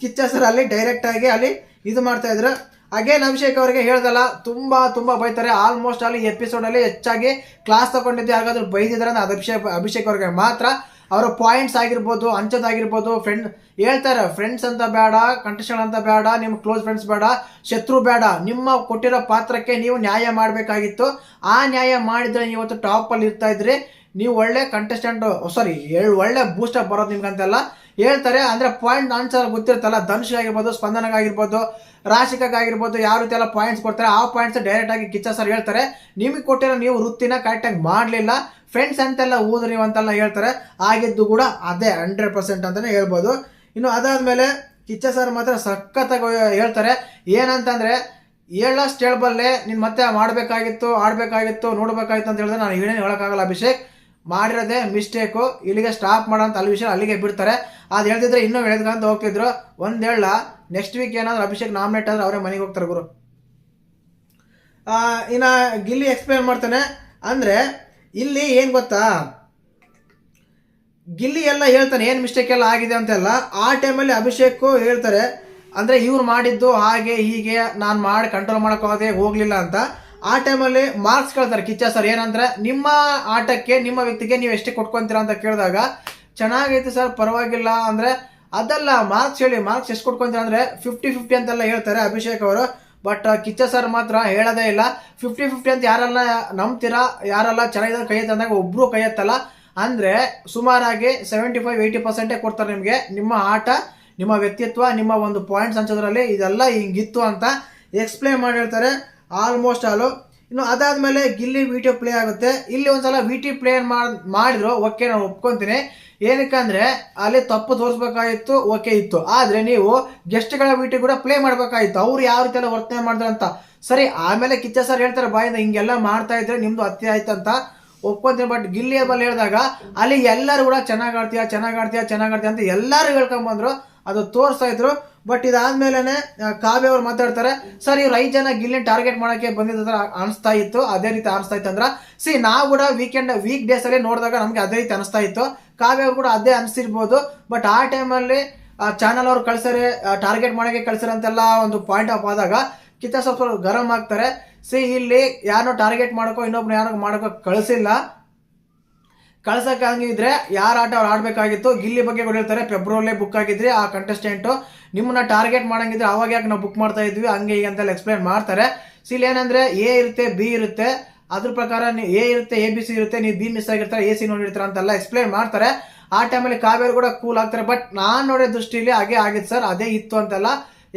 ಕಿಚ್ಚ ಸರ್ ಅಲ್ಲಿ ಡೈರೆಕ್ಟಾಗಿ ಅಲ್ಲಿ ಇದು ಮಾಡ್ತಾ ಇದ್ರು. ಅಗೇನ್ ಅಭಿಷೇಕ್ ಅವರಿಗೆ ಹೇಳ್ದಲ್ಲ, ತುಂಬ ತುಂಬ ಬೈತಾರೆ. ಆಲ್ಮೋಸ್ಟ್ ಅಲ್ಲಿ ಎಪಿಸೋಡ್ ಅಲ್ಲಿ ಹೆಚ್ಚಾಗಿ ಕ್ಲಾಸ್ ತಗೊಂಡಿದ್ದು ಹಾಗಾದ್ರೆ ಬೈದಿದ್ದಾರೆ ಅದು ಅಭಿಷೇಕ್ ಅಭಿಷೇಕ್ ಅವ್ರಿಗೆ ಮಾತ್ರ. ಅವರ ಪಾಯಿಂಟ್ಸ್ ಆಗಿರ್ಬೋದು ಹಂಚೋದಾಗಿರ್ಬೋದು ಫ್ರೆಂಡ್ ಹೇಳ್ತಾರೆ ಫ್ರೆಂಡ್ಸ್ ಅಂತ ಬೇಡ ಕಂಟೆಸ್ಟೆಂಟ್ ಅಂತ ಬೇಡ, ನಿಮ್ಮ ಕ್ಲೋಸ್ ಫ್ರೆಂಡ್ಸ್ ಬೇಡ, ಶತ್ರು ಬೇಡ, ನಿಮ್ಮ ಕೊಟ್ಟಿರೋ ಪಾತ್ರಕ್ಕೆ ನೀವು ನ್ಯಾಯ ಮಾಡಬೇಕಾಗಿತ್ತು. ಆ ನ್ಯಾಯ ಮಾಡಿದ್ರೆ ನೀವು ಇವತ್ತು ಟಾಪಲ್ಲಿ ಇರ್ತಾ ಇದ್ರಿ. ನೀವು ಒಳ್ಳೆ ಕಂಟೆಸ್ಟೆಂಟ್ ಸಾರಿ ಒಳ್ಳೆ ಬೂಸ್ಟ್ ಬರೋದು ನಿಮ್ಗಂತೆಲ್ಲ. ಹೇಳ್ತಾರೆ, ಅಂದ್ರೆ ಪಾಯಿಂಟ್ ಆನ್ಸರ್ ಗೊತ್ತಿರುತ್ತಲ್ಲ ಧನುಷ್ ಆಗಿರ್ಬೋದು ಸ್ಪಂದನಗಾಗಿರ್ಬೋದು ರಾಶಿಕಾಗಿರ್ಬೋದು ಯಾವ ರೀತಿ ಎಲ್ಲ ಪಾಯಿಂಟ್ಸ್ ಕೊಡ್ತಾರೆ, ಆ ಪಾಯಿಂಟ್ಸ್ ಡೈರೆಕ್ಟ್ ಆಗಿ ಕಿಚ್ಚ ಸರ್ ಹೇಳ್ತಾರೆ. ನಿಮಗೆ ಕೊಟ್ಟಿರೋ ನೀವು ವೃತ್ತಿನ ಕರೆಕ್ಟಾಗಿ ಮಾಡಲಿಲ್ಲ ಫ್ರೆಂಡ್ಸ್ ಅಂತೆಲ್ಲ ನೀವು ಅಂತೆಲ್ಲ ಹೇಳ್ತಾರೆ. ಆಗಿದ್ದು ಕೂಡ ಅದೇ ಹಂಡ್ರೆಡ್ ಪರ್ಸೆಂಟ್ ಅಂತಲೇ ಹೇಳ್ಬೋದು. ಇನ್ನು ಅದಾದಮೇಲೆ ಕಿಚ್ಚ ಸರ್ ಮಾತ್ರ ಸಖತ್ತಾಗಿ ಹೇಳ್ತಾರೆ. ಏನಂತಂದ್ರೆ, ಹೇಳಷ್ಟು ಹೇಳ್ಬಲ್ಲೆ, ನೀನು ಮತ್ತೆ ಮಾಡಬೇಕಾಗಿತ್ತು, ಆಡಬೇಕಾಗಿತ್ತು, ನೋಡಬೇಕಾಗಿತ್ತು ಅಂತ ಹೇಳಿದ್ರೆ ನಾನು ಏನೇನು ಹೇಳೋಕ್ಕಾಗಲ್ಲ ಅಭಿಷೇಕ್. ಮಾಡಿರೋದೇ ಮಿಸ್ಟೇಕು. ಇಲ್ಲಿಗೆ ಸ್ಟಾಪ್ ಮಾಡೋ ಅಂತ ಅಲ್ಲಿ ವಿಷಯ ಅಲ್ಲಿಗೆ ಬಿಡ್ತಾರೆ. ಅದು ಹೇಳ್ತಿದ್ರೆ ಇನ್ನೂ ಅಂತ ಹೋಗ್ತಿದ್ರು. ಒಂದು ಹೇಳ ನೆಕ್ಸ್ಟ್ ವೀಕ್ ಏನಾದರೂ ಅಭಿಷೇಕ್ ನಾಮಿನೇಟ್ ಆದರೆ ಅವರೇ ಮನೆಗೆ ಹೋಗ್ತಾರೆ ಗುರು. ಇನ್ನ ಗಿಲ್ಲಿ ಎಕ್ಸ್ಪ್ಲೇನ್ ಮಾಡ್ತಾನೆ. ಅಂದರೆ, ಇಲ್ಲಿ ಏನು ಗೊತ್ತಾ? ಗಿಲ್ಲಿ ಎಲ್ಲ ಹೇಳ್ತಾನೆ, ಏನು ಮಿಸ್ಟೇಕ್ ಎಲ್ಲ ಆಗಿದೆ ಅಂತೆಲ್ಲ. ಆ ಟೈಮಲ್ಲಿ ಅಭಿಷೇಕು ಹೇಳ್ತಾರೆ, ಅಂದರೆ ಇವ್ರು ಮಾಡಿದ್ದು ಹಾಗೆ ಹೀಗೆ, ನಾನು ಮಾಡಿ ಕಂಟ್ರೋಲ್ ಮಾಡೋಕ್ಕಾಗದೆ ಹೋಗಲಿಲ್ಲ ಅಂತ. ಆ ಟೈಮಲ್ಲಿ ಮಾರ್ಕ್ಸ್ ಕೇಳ್ತಾರೆ. ಕಿಚ್ಚ ಸರ್ ಏನಂದ್ರೆ, ನಿಮ್ಮ ಆಟಕ್ಕೆ, ನಿಮ್ಮ ವ್ಯಕ್ತಿಗೆ ನೀವು ಎಷ್ಟು ಕೊಟ್ಕೊಂತೀರಾ ಅಂತ ಕೇಳಿದಾಗ, ಚೆನ್ನಾಗೈತೆ ಸರ್ ಪರವಾಗಿಲ್ಲ. ಅಂದ್ರೆ, ಅದಲ್ಲ ಮಾರ್ಕ್ಸ್ ಹೇಳಿ ಮಾರ್ಕ್ಸ್ ಎಷ್ಟು ಕೊಟ್ಕೊಂತೀರ ಅಂದ್ರೆ ಫಿಫ್ಟಿ ಫಿಫ್ಟಿ ಅಂತೆಲ್ಲ ಹೇಳ್ತಾರೆ ಅಭಿಷೇಕ್ ಅವರು. ಬಟ್ ಕಿಚ್ಚ ಸರ್ ಮಾತ್ರ ಹೇಳೋದೇ ಇಲ್ಲ. ಫಿಫ್ಟಿ ಫಿಫ್ಟಿ ಅಂತ ಯಾರೆಲ್ಲ ನಂಬ್ತೀರಾ, ಯಾರೆಲ್ಲ ಚೆನ್ನಾಗಿದೆ ಕೈ ತಂದಾಗ ಒಬ್ರು ಕೈ ಎತ್ತಲ್ಲ. ಅಂದ್ರೆ, ಸುಮಾರಾಗಿ ಸೆವೆಂಟಿ ಫೈವ್ ಏಯ್ಟಿ ಪರ್ಸೆಂಟೇ ಕೊಡ್ತಾರೆ ನಿಮಗೆ. ನಿಮ್ಮ ಆಟ, ನಿಮ್ಮ ವ್ಯಕ್ತಿತ್ವ, ನಿಮ್ಮ ಒಂದು ಪಾಯಿಂಟ್ಸ್ ಹಂಚೋದ್ರಲ್ಲಿ ಇದೆಲ್ಲ ಹಿಂಗಿತ್ತು ಅಂತ ಎಕ್ಸ್ಪ್ಲೇನ್ ಮಾಡಿರ್ತಾರೆ. ಆಲ್ಮೋಸ್ಟ್ ಆಲು ಇನ್ನು ಅದಾದಮೇಲೆ ಗಿಲ್ಲಿ ವಿಟಿಯೋ ಪ್ಲೇ ಆಗುತ್ತೆ. ಇಲ್ಲಿ ಒಂದ್ಸಲ ವಿ ಟಿ ಪ್ಲೇ ಮಾಡಿದ್ರು. ಓಕೆ ನಾನು ಒಪ್ಕೊಂತೀನಿ. ಏನಕ್ಕಂದ್ರೆ ಅಲ್ಲಿ ತಪ್ಪು ತೋರಿಸ್ಬೇಕಾಗಿತ್ತು ಓಕೆ ಇತ್ತು. ಆದ್ರೆ ನೀವು ಗೆಸ್ಟ್ಗಳ ವಿ ಕೂಡ ಪ್ಲೇ ಮಾಡಬೇಕಾಗಿತ್ತು. ಅವ್ರು ಯಾವ ರೀತಿ ಎಲ್ಲ ವರ್ತನೆ ಮಾಡಿದ್ರು ಅಂತ. ಸರಿ, ಆಮೇಲೆ ಕಿಚ್ಚ ಸರ್ ಹೇಳ್ತಾರೆ ಬಾಯಿಂದ ಹಿಂಗೆಲ್ಲ ಮಾಡ್ತಾ ಇದ್ರೆ ನಿಮ್ದು ಆಯ್ತು ಆಯ್ತಂತ ಒಪ್ಕೊಂತೀನಿ ಬಟ್ ಗಿಲ್ಲಿ ಮೇಲೆ ಹೇಳಿದಾಗ, ಅಲ್ಲಿ ಎಲ್ಲರೂ ಕೂಡ ಚೆನ್ನಾಗಿ ಆಡ್ತೀಯ ಚೆನ್ನಾಗಿ ಆಡ್ತೀಯ ಚೆನ್ನಾಗಿ ಆಡ್ತೀಯ ಅಂತ ಎಲ್ಲರೂ ಹೇಳ್ಕೊಂಬಂದ್ರು ಅದು ತೋರಿಸ್ತಾ ಇದ್ರು. ಬಟ್ ಇದಾದ್ಮೇಲೆ ಕಾವ್ಯ ಅವ್ರು ಮಾತಾಡ್ತಾರೆ, ಸರ್ ಇವ್ರು ಐದು ಜನ ಗಿಲ್ಲಿ ಟಾರ್ಗೆಟ್ ಮಾಡೋಕೆ ಬಂದಿದ್ದ ಅನಿಸ್ತಾ ಇತ್ತು, ಅದೇ ರೀತಿ ಅನಿಸ್ತಾ ಇತ್ತು ಅಂದ್ರ, ಸಿ, ನಾವು ಕೂಡ ವೀಕೆಂಡ್ ವೀಕ್ ಡೇಸ್ ಅಲ್ಲಿ ನೋಡಿದಾಗ ನಮ್ಗೆ ಅದೇ ರೀತಿ ಅನಿಸ್ತಾ ಇತ್ತು. ಕಾವ್ಯ ಅವ್ರು ಕೂಡ ಅದೇ ಅನಿಸಿರ್ಬೋದು ಬಟ್ ಆ ಟೈಮಲ್ಲಿ ಚಾನಲ್ ಅವ್ರು ಕಳ್ಸರೆ ಟಾರ್ಗೆಟ್ ಮಾಡೋಕ್ಕೆ ಕಳ್ಸರೆ ಅಂತೆಲ್ಲ ಒಂದು ಪಾಯಿಂಟ್ ಆಫ್ ಆದಾಗ ಕಿತ್ತ ಸ್ವಲ್ಪ ಗರಂ ಆಗ್ತಾರೆ. ಸಿ, ಇಲ್ಲಿ ಯಾರನ್ನೋ ಟಾರ್ಗೆಟ್ ಮಾಡಕೋ ಇನ್ನೊಬ್ರು ಯಾರೋ ಮಾಡಕೋ ಕಳಿಸಿಲ್ಲ. ಕಳ್ಸಕ್ಕೆ ಹಂಗಿದ್ರೆ, ಯಾರು ಆಟ ಅವ್ರು ಆಡಬೇಕಾಗಿತ್ತು, ಗಿಲ್ಲಿ ಬಗ್ಗೆ ಹೇಳ್ತಾರೆ ಫೆಬ್ರವರಿಲೇ ಬುಕ್ ಆಗಿದ್ರಿ ಆ ಕಂಟೆಸ್ಟೆಂಟು ನಿಮ್ಮನ್ನ ಟಾರ್ಗೆಟ್ ಮಾಡಂಗಿದ್ರೆ ಅವಾಗ ಯಾಕೆ ನಾವು ಬುಕ್ ಮಾಡ್ತಾ ಇದ್ವಿ? ಹಂಗೆ ಹೀಗೆ ಅಂತೆಲ್ಲ ಎಕ್ಸ್ಪ್ಲೇನ್ ಮಾಡ್ತಾರೆ. ಸೊ ಇಲ್ಲಿ ಏನಂದ್ರೆ ಎ ಇರುತ್ತೆ ಬಿ ಇರುತ್ತೆ. ಅದ್ರ ಪ್ರಕಾರ ಎ ಇರುತ್ತೆ ಎ ಬಿ ಸಿ ಇರುತ್ತೆ. ನೀವು ಬಿ ಮಿಸ್ ಆಗಿರ್ತಾರೆ ಎ ಸಿ ನೋಡಿರ್ತಾರೆ ಅಂತೆಲ್ಲ ಎಕ್ಸ್ಪ್ಲೇನ್ ಮಾಡ್ತಾರೆ. ಆ ಟೈಮಲ್ಲಿ ಕಾವೇರಿ ಕೂಡ ಕೂಲ್ ಆಗ್ತಾರೆ. ಬಟ್ ನಾನು ನೋಡೋ ದೃಷ್ಟಿಲಿ ಹಾಗೆ ಆಗಿತ್ತು ಸರ್ ಅದೇ ಇತ್ತು ಅಂತೆಲ್ಲ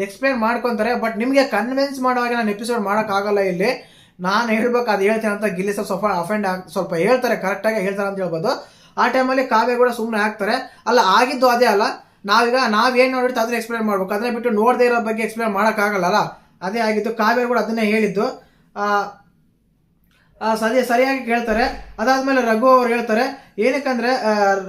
ಎಕ್ಸ್ಪ್ಲೇನ್ ಮಾಡ್ಕೊಂತಾರೆ. ಬಟ್ ನಿಮಗೆ ಕನ್ವಿನ್ಸ್ ಮಾಡುವಾಗ ನಾನು ಎಪಿಸೋಡ್ ಮಾಡೋಕ್ಕಾಗಲ್ಲ ಇಲ್ಲಿ. ನಾನು ಹೇಳ್ಬೇಕು, ಅದು ಹೇಳ್ತೇನೆ ಅಂತ ಗಿಲ್ಲಿ ಸರ್ ಸ್ವಲ್ಪ ಅಫೆಂಡ್ ಆಗಿ, ಸ್ವಲ್ಪ ಹೇಳ್ತಾರೆ ಕರೆಕ್ಟಾಗಿ ಹೇಳ್ತಾರೆ ಅಂತ ಹೇಳ್ಬೋದು. ಆ ಟೈಮಲ್ಲಿ ಕಾವ್ಯ ಕೂಡ ಸುಮ್ಮನೆ ಹಾಕ್ತಾರೆ. ಅಲ್ಲ, ಆಗಿದ್ದು ಅದೇ ಅಲ್ಲ. ನಾವೀಗ ನಾವೇನು ನೋಡಿರ್ತೀವಿ ಅದನ್ನ ಎಕ್ಸ್ಪ್ಲೇನ್ ಮಾಡಬೇಕು. ಅದನ್ನ ಬಿಟ್ಟು ನೋಡದೇ ಇರೋ ಬಗ್ಗೆ ಎಕ್ಸ್ಪ್ಲೇನ್ ಮಾಡೋಕ್ಕಾಗಲ್ಲ ಅದೇ ಆಗಿತ್ತು ಕಾವ್ಯ ಕೂಡ ಅದನ್ನೇ ಹೇಳಿದ್ದು. ಸರಿ, ಸರಿಯಾಗಿ ಕೇಳ್ತಾರೆ. ಅದಾದಮೇಲೆ ರಘು ಅವ್ರು ಹೇಳ್ತಾರೆ, ಏನಕ್ಕಂದರೆ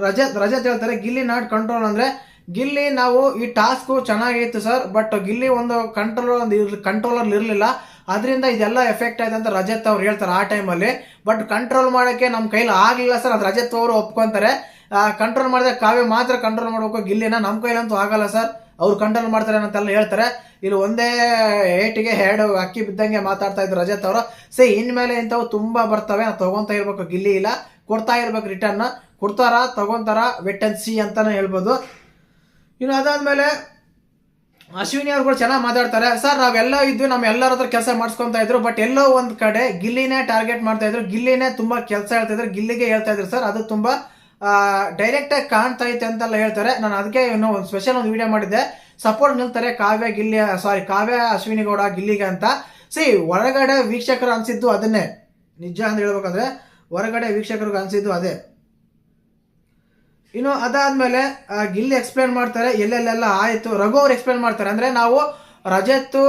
ರಜತ್ ರಜತ್ ಹೇಳ್ತಾರೆ, ಗಿಲ್ಲಿ ನಾಟ್ ಕಂಟ್ರೋಲ್ ಅಂದರೆ, ಗಿಲ್ಲಿ ನಾವು ಈ ಟಾಸ್ಕು ಚೆನ್ನಾಗಿತ್ತು ಸರ್ ಬಟ್ ಗಿಲ್ಲಿ ಒಂದು ಕಂಟ್ರೋಲ್ ಒಂದು ಕಂಟ್ರೋಲರ್ ಇರಲಿಲ್ಲ. ಅದರಿಂದ ಇದೆಲ್ಲ ಎಫೆಕ್ಟ್ ಆಯ್ತು ಅಂತ ರಜತ್ ಅವ್ರು ಹೇಳ್ತಾರೆ ಆ ಟೈಮಲ್ಲಿ ಬಟ್ ಕಂಟ್ರೋಲ್ ಮಾಡೋಕ್ಕೆ ನಮ್ಮ ಕೈಲಿ ಆಗಲಿಲ್ಲ ಸರ್ ಅದು ರಜತ್ ಅವರು ಒಪ್ಕೊಂತಾರೆ. ಕಂಟ್ರೋಲ್ ಮಾಡಿದ್ರೆ ಕಾವ್ಯ ಮಾತ್ರ ಕಂಟ್ರೋಲ್ ಮಾಡಬೇಕು. ಗಿಲ್ಲಿನ ನಮ್ಮ ಕೈಲಂತೂ ಆಗಲ್ಲ ಸರ್. ಅವ್ರು ಕಂಟ್ರೋಲ್ ಮಾಡ್ತಾರೆ ಅಂತೆಲ್ಲ ಹೇಳ್ತಾರೆ. ಇಲ್ಲಿ ಒಂದೇ ಏಟಿಗೆ ಎರಡು ಅಕ್ಕಿ ಬಿದ್ದಂಗೆ ಮಾತಾಡ್ತಾ ಇದ್ರು ರಜತ್ ಅವರು. ಸೇ, ಇನ್ಮೇಲೆ ಇಂಥವು ತುಂಬ ಬರ್ತವೆ. ನಾವು ತಗೊಂತಾ ಇರ್ಬೇಕು. ಗಿಲ್ಲಿ ಇಲ್ಲ. ಕೊಡ್ತಾ ಇರ್ಬೇಕು ರಿಟರ್ನ್ ಕೊಡ್ತಾರ? ತಗೊಂತಾರ? ವೆಟ್ ಅಂಡ್ ಸಿ ಅಂತಾನೆ ಹೇಳ್ಬೋದು. ಇನ್ನು ಅದಾದ್ಮೇಲೆ ಅಶ್ವಿನಿ ಅವ್ರು ಕೂಡ ಚೆನ್ನಾಗಿ ಮಾತಾಡ್ತಾರೆ. ಸರ್, ನಾವೆಲ್ಲ ಇದ್ವಿ. ನಮ್ಮ ಎಲ್ಲರ ಹತ್ರ ಕೆಲಸ ಮಾಡಿಸ್ಕೊಂತ ಇದ್ರು. ಬಟ್ ಎಲ್ಲೋ ಒಂದು ಕಡೆ ಗಿಲ್ಲಿನೇ ಟಾರ್ಗೆಟ್ ಮಾಡ್ತಾ ಇದ್ರು. ಗಿಲ್ಲಿನೇ ತುಂಬಾ ಕೆಲಸ ಹೇಳ್ತಾ ಇದ್ರು. ಗಿಲ್ಲಿಗೆ ಹೇಳ್ತಾ ಇದ್ರು. ಸರ್, ಅದು ತುಂಬಾ ಡೈರೆಕ್ಟ್ ಆಗಿ ಕಾಣ್ತಾ ಐತೆ ಅಂತೆಲ್ಲ ಹೇಳ್ತಾರೆ. ನಾನು ಅದಕ್ಕೆ ಇನ್ನೂ ಒಂದು ಸ್ಪೆಷಲ್ ಒಂದು ವಿಡಿಯೋ ಮಾಡಿದ್ದೆ. ಸಪೋರ್ಟ್ ನಿಲ್ತಾರೆ ಕಾವ್ಯ ಗಿಲ್ಲಿ ಸಾರಿ ಕಾವ್ಯ ಅಶ್ವಿನಿ ಗೌಡ ಗಿಲ್ಲಿಗೆ ಅಂತ. ಸಿ ಹೊರಗಡೆ ವೀಕ್ಷಕರು ಅನಿಸಿದ್ದು ಅದನ್ನೇ. ನಿಜ ಅಂತ ಹೇಳ್ಬೇಕಂದ್ರೆ ಹೊರಗಡೆ ವೀಕ್ಷಕರಿಗೆ ಅನಿಸಿದ್ದು ಅದೇ. ಇನ್ನು ಅದಾದ್ಮೇಲೆ ಗಿಲ್ಲಿ ಎಕ್ಸ್ಪ್ಲೇನ್ ಮಾಡ್ತಾರೆ, ಎಲ್ಲೆಲ್ಲೆಲ್ಲ ಆಯಿತು. ರಘು ಅವ್ರು ಎಕ್ಸ್ಪ್ಲೇನ್ ಮಾಡ್ತಾರೆ. ಅಂದ್ರೆ ನಾವು ರಜತ್ತು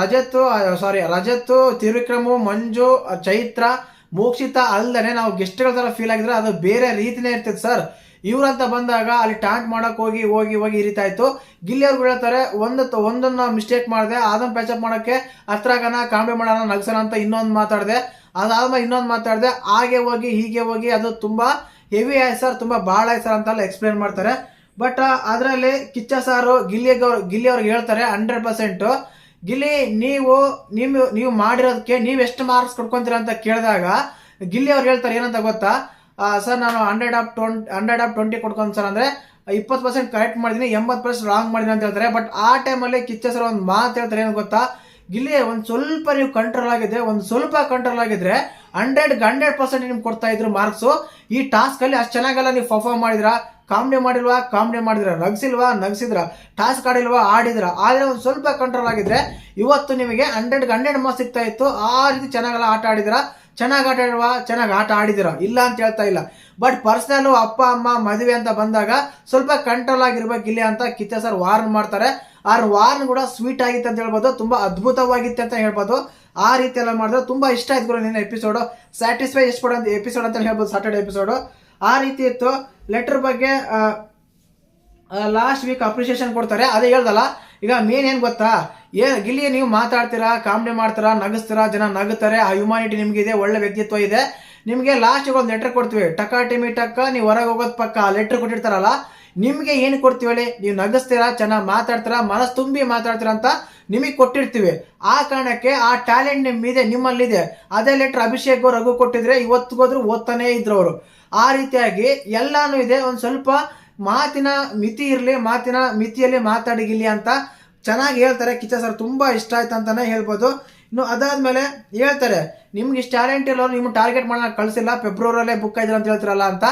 ರಜತ್ತು ಸಾರಿ ರಜತ್ತು ತ್ರಿವಿಕ್ರಮು ಮಂಜು ಚೈತ್ರ ಮೋಕ್ಷಿತ ಅಲ್ದನೆ ನಾವು ಗೆಸ್ಟ್ಗಳ ಥರ ಫೀಲ್ ಆಗಿದ್ರೆ ಅದು ಬೇರೆ ರೀತಿನೇ ಇರ್ತದೆ ಸರ್ ಇವ್ರಂತ ಬಂದಾಗ ಅಲ್ಲಿ ಟ್ಯಾಂಕ್ ಮಾಡಕ್ ಹೋಗಿ ಹೋಗಿ ಹೋಗಿ ಈ ರೀತಿ ಆಯ್ತು ಗಿಲ್ಲಿ ಅವ್ರು ಹೇಳ್ತಾರೆ, ಒಂದು ಒಂದನ್ನು ಮಿಸ್ಟೇಕ್ ಮಾಡಿದೆ ಅದನ್ನ ಪ್ಯಾಚಪ್ ಮಾಡಕ್ಕೆ ಹತ್ರಗನ ಕಾಂಬೆ ಮಾಡೋಣ, ನಗ್ಸೋಣ ಅಂತ ಇನ್ನೊಂದು ಮಾತಾಡಿದೆ. ಅದಾದ್ಮೇಲೆ ಇನ್ನೊಂದು ಮಾತಾಡಿದೆ, ಹಾಗೆ ಹೋಗಿ, ಹೀಗೆ ಹೋಗಿ, ಅದು ತುಂಬಾ ಹೆವಿ ಆಯ್ತು ಸರ್ ತುಂಬಾ ಭಾಳ ಆಯ್ತು ಸರ್ ಅಂತೆಲ್ಲ ಎಕ್ಸ್ಪ್ಲೇನ್ ಮಾಡ್ತಾರೆ. ಬಟ್ ಅದರಲ್ಲಿ ಕಿಚ್ಚ ಸಾರು ಗಿಲ್ಲಿಗೆ ಗಿಲ್ಲಿ ಹೇಳ್ತಾರೆ ಹಂಡ್ರೆಡ್ ಪರ್ಸೆಂಟ್ ಗಿಲ್ಲಿ, ನೀವು ನೀವು ನೀವು ಮಾಡಿರೋದಕ್ಕೆ ನೀವು ಎಷ್ಟು ಮಾರ್ಕ್ಸ್ ಕೊಡ್ಕೊಂತೀರ ಅಂತ ಕೇಳಿದಾಗ, ಗಿಲ್ಲಿ ಅವ್ರು ಹೇಳ್ತಾರೆ, ಏನಂತ ಗೊತ್ತಾ? ಸರ್ ನಾನು hundred of twenty hundred of twenty ಕೊಡ್ಕೊಂಡು sir ಅಂದ್ರೆ ಇಪ್ಪತ್ತು ಪರ್ಸೆಂಟ್ ಕರೆಕ್ಟ್ ಮಾಡಿದ್ದೀನಿ ಎಂಬತ್ತು ಪರ್ಸೆಂಟ್ ರಾಂಗ್ ಮಾಡಿದ್ದೀನಿ ಅಂತ ಹೇಳ್ತಾರೆ. ಬಟ್ ಆ ಟೈಮಲ್ಲಿ ಕಿಚ್ಚ ಸರ್ ಒಂದು ಮಾತು ಹೇಳ್ತಾರೆ ಏನು ಗೊತ್ತಾ? ಗಿಲ್ಲಿ, ಒಂದು ಸ್ವಲ್ಪ ನೀವು ಕಂಟ್ರೋಲ್ ಆಗಿದ್ರೆ, ಒಂದು ಸ್ವಲ್ಪ ಕಂಟ್ರೋಲ್ ಆಗಿದ್ರೆ ಹಂಡ್ರೆಡ್ಗೆ ಹಂಡ್ರೆಡ್ ಪರ್ಸೆಂಟ್ ನಿಮ್ಗೆ ಕೊಡ್ತಾ ಇದ್ರು ಮಾರ್ಕ್ಸು ಈ ಟಾಸ್ಕ್ ಅಲ್ಲಿ ಅಷ್ಟು ಚೆನ್ನಾಗೆಲ್ಲ, ನೀವು ಪರ್ಫಾರ್ಮ್ ಮಾಡಿದ್ರ? ಕಾಮಿಡಿ ಮಾಡಿಲ್ವಾ ಕಾಮಿಡಿ ಮಾಡಿದ್ರ ನಗ್ಸಿಲ್ವಾ, ನಗ್ಸಿದ್ರ, ಟಾಸ್ಕ್ ಆಡಿಲ್ವಾ, ಆಡಿದ್ರ, ಆದರೆ ಒಂದು ಸ್ವಲ್ಪ ಕಂಟ್ರೋಲ್ ಆಗಿದ್ರೆ ಇವತ್ತು ನಿಮಗೆ ಹಂಡ್ರೆಡ್ಗೆ ಹಂಡ್ರೆಡ್ ಮಾರ್ಕ್ಸ್ ಸಿಗ್ತಾ ಇತ್ತು. ಆ ರೀತಿ ಚೆನ್ನಾಗೆಲ್ಲ ಆಟ ಆಡಿದ್ರ, ಚೆನ್ನಾಗಿ ಆಟ ಆಡುವ ಚೆನ್ನಾಗಿ ಆಟ ಆಡಿದಿರ? ಇಲ್ಲ ಅಂತ ಹೇಳ್ತಾ ಇಲ್ಲ. ಬಟ್ ಪರ್ಸನಲ್ ಅಪ್ಪ, ಅಮ್ಮ, ಮದುವೆ ಅಂತ ಬಂದಾಗ ಸ್ವಲ್ಪ ಕಂಟ್ರೋಲ್ ಆಗಿರ್ಬೇಕು ಇಲ್ಲಿ ಅಂತ ಕಿಚ್ಚ ಸರ್ ವಾರ್ನ್ ಮಾಡ್ತಾರೆ. ಆ ವಾರ್ನ್ ಕೂಡ ಸ್ವೀಟ್ ಆಗಿತ್ತು ಅಂತ ಹೇಳ್ಬೋದು, ತುಂಬಾ ಅದ್ಭುತವಾಗಿತ್ತು ಅಂತ ಹೇಳ್ಬೋದು. ಆ ರೀತಿ ಎಲ್ಲ ಮಾಡಿದ್ರೆ ತುಂಬಾ ಇಷ್ಟ ಆಯ್ತು ಗುರು ನಿನ್ನ ಎಪಿಸೋಡು ಸ್ಯಾಟಿಸ್ಫೈ ಎಷ್ಟು ಕೊಡೋ ಎಪಿಸೋಡ್ ಅಂತ ಹೇಳ್ಬೋದು ಸಾಟರ್ಡೆ ಎಪಿಸೋಡು ಆ ರೀತಿ ಇತ್ತು. ಲೆಟರ್ ಬಗ್ಗೆ ಲಾಸ್ಟ್ ವೀಕ್ ಅಪ್ರಿಷಿಯೇಷನ್ ಕೊಡ್ತಾರೆ. ಅದೇ ಹೇಳ್ದಲ್ಲ, ಈಗ ಮೇನ್ ಏನು ಗೊತ್ತಾ? ಏ, ಗಿಲ್ಲಿ, ನೀವು ಮಾತಾಡ್ತೀರಾ ಕಾಮಿಡಿ ಮಾಡ್ತೀರಾ, ನಗಿಸ್ತೀರಾ, ಜನ ನಗುತ್ತಾರೆ, ಆ ಹ್ಯುಮಾನಿಟಿ ನಿಮಗಿದೆ, ಒಳ್ಳೆ ವ್ಯಕ್ತಿತ್ವ ಇದೆ. ನಿಮಗೆ ಲಾಸ್ಟಿಗೆ ಒಂದು ಲೆಟರ್ ಕೊಡ್ತೀವಿ. ಟಕ, ಟಿಮಿ ಟಕ್ಕ ನೀವು ಹೊರಗೆ ಹೋಗೋದು ಪಕ್ಕ ಆ ಲೆಟ್ರ್ ಕೊಟ್ಟಿರ್ತಾರಲ್ಲ, ನಿಮಗೆ ಏನು ಕೊಡ್ತೀವಿ ಹೇಳಿ? ನೀವು ನಗಿಸ್ತೀರಾ ಚೆನ್ನಾಗಿ ಮಾತಾಡ್ತೀರಾ, ಮನಸ್ಸು ತುಂಬಿ ಮಾತಾಡ್ತೀರಾ ಅಂತ ನಿಮಗೆ ಕೊಟ್ಟಿರ್ತೀವಿ. ಆ ಕಾರಣಕ್ಕೆ ಆ ಟ್ಯಾಲೆಂಟ್ ನಿಮ್ಮಿದೆ ನಿಮ್ಮಲ್ಲಿದೆ. ಅದೇ ಲೆಟ್ರ್ ಅಭಿಷೇಕ್ ರಘು ಕೊಟ್ಟಿದ್ರೆ ಇವತ್ತಿಗೋದ್ರು ಓದ್ತಾನೇ ಇದ್ರು ಅವರು. ಆ ರೀತಿಯಾಗಿ ಎಲ್ಲಾನು ಇದೆ. ಒಂದು ಸ್ವಲ್ಪ ಮಾತಿನ ಮಿತಿ ಇರಲಿ, ಮಾತಿನ ಮಿತಿಯಲ್ಲಿ ಮಾತಾಡಿಗಿಲಿ ಅಂತ ಚೆನ್ನಾಗಿ ಹೇಳ್ತಾರೆ. ಕಿಚ್ಚ ಸರ್ ತುಂಬ ಇಷ್ಟ ಆಯ್ತು ಅಂತಾನೆ ಹೇಳ್ಬೋದು. ಇನ್ನು ಅದಾದಮೇಲೆ ಹೇಳ್ತಾರೆ, ನಿಮ್ಗೆ ಇಷ್ಟು ಟ್ಯಾಲೆಂಟ್ ಇಲ್ಲ, ನಿಮ್ಗೆ ಟಾರ್ಗೆಟ್ ಮಾಡೋಣ ಕಳಿಸಿಲ್ಲ. ಫೆಬ್ರವರಿಯಲ್ಲೇ ಬುಕ್ ಆಯ್ತು ಅಂತ ಹೇಳ್ತಿರಲ್ಲ ಅಂತ.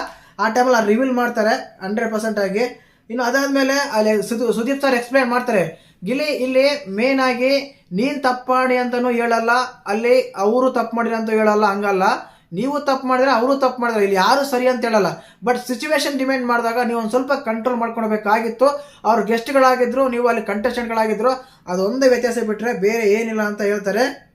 ಆ ಟೈಮಲ್ಲಿ ರಿವೀಲ್ ಮಾಡ್ತಾರೆ ಹಂಡ್ರೆಡ್ ಪರ್ಸೆಂಟ್ ಆಗಿ. ಇನ್ನು ಅದಾದ್ಮೇಲೆ ಅಲ್ಲಿ ಸುದು, ಸುದೀಪ್ ಸರ್ ಎಕ್ಸ್ಪ್ಲೈನ್ ಮಾಡ್ತಾರೆ, ಗಿಲಿ, ಇಲ್ಲಿ ಮೇನ್ ಆಗಿ ನೀನ್ ತಪ್ಪು ಮಾಡಿ ಅಂತಾನು ಹೇಳಲ್ಲ. ಅಲ್ಲಿ ಅವರು ತಪ್ಪು ಮಾಡಿರಿ ಅಂತ ಹೇಳಲ್ಲ, ಹಂಗಲ್ಲ. ನೀವು ತಪ್ಪು ಮಾಡಿದ್ರೆ ಅವರು ತಪ್ಪು ಮಾಡಿದ್ರೆ. ಇಲ್ಲಿ ಯಾರು ಸರಿ ಅಂತ ಹೇಳಲ್ಲ. ಬಟ್ ಸಿಚುವೇಶನ್ ಡಿಮ್ಯಾಂಡ್ ಮಾಡಿದಾಗ ನೀವು ಒಂದು ಸ್ವಲ್ಪ ಕಂಟ್ರೋಲ್ ಮಾಡ್ಕೊಳ್ಬೇಕಾಗಿತ್ತು. ಅವ್ರ ಗೆಸ್ಟ್ಗಳಾಗಿದ್ರು ನೀವು ಅಲ್ಲಿ ಕಂಟೆಸ್ಟೆಂಟ್ಗಳಾಗಿದ್ರು ಅದೊಂದೇ ವ್ಯತ್ಯಾಸ ಬಿಟ್ಟರೆ ಬೇರೆ ಏನಿಲ್ಲ ಅಂತ ಹೇಳ್ತಾರೆ.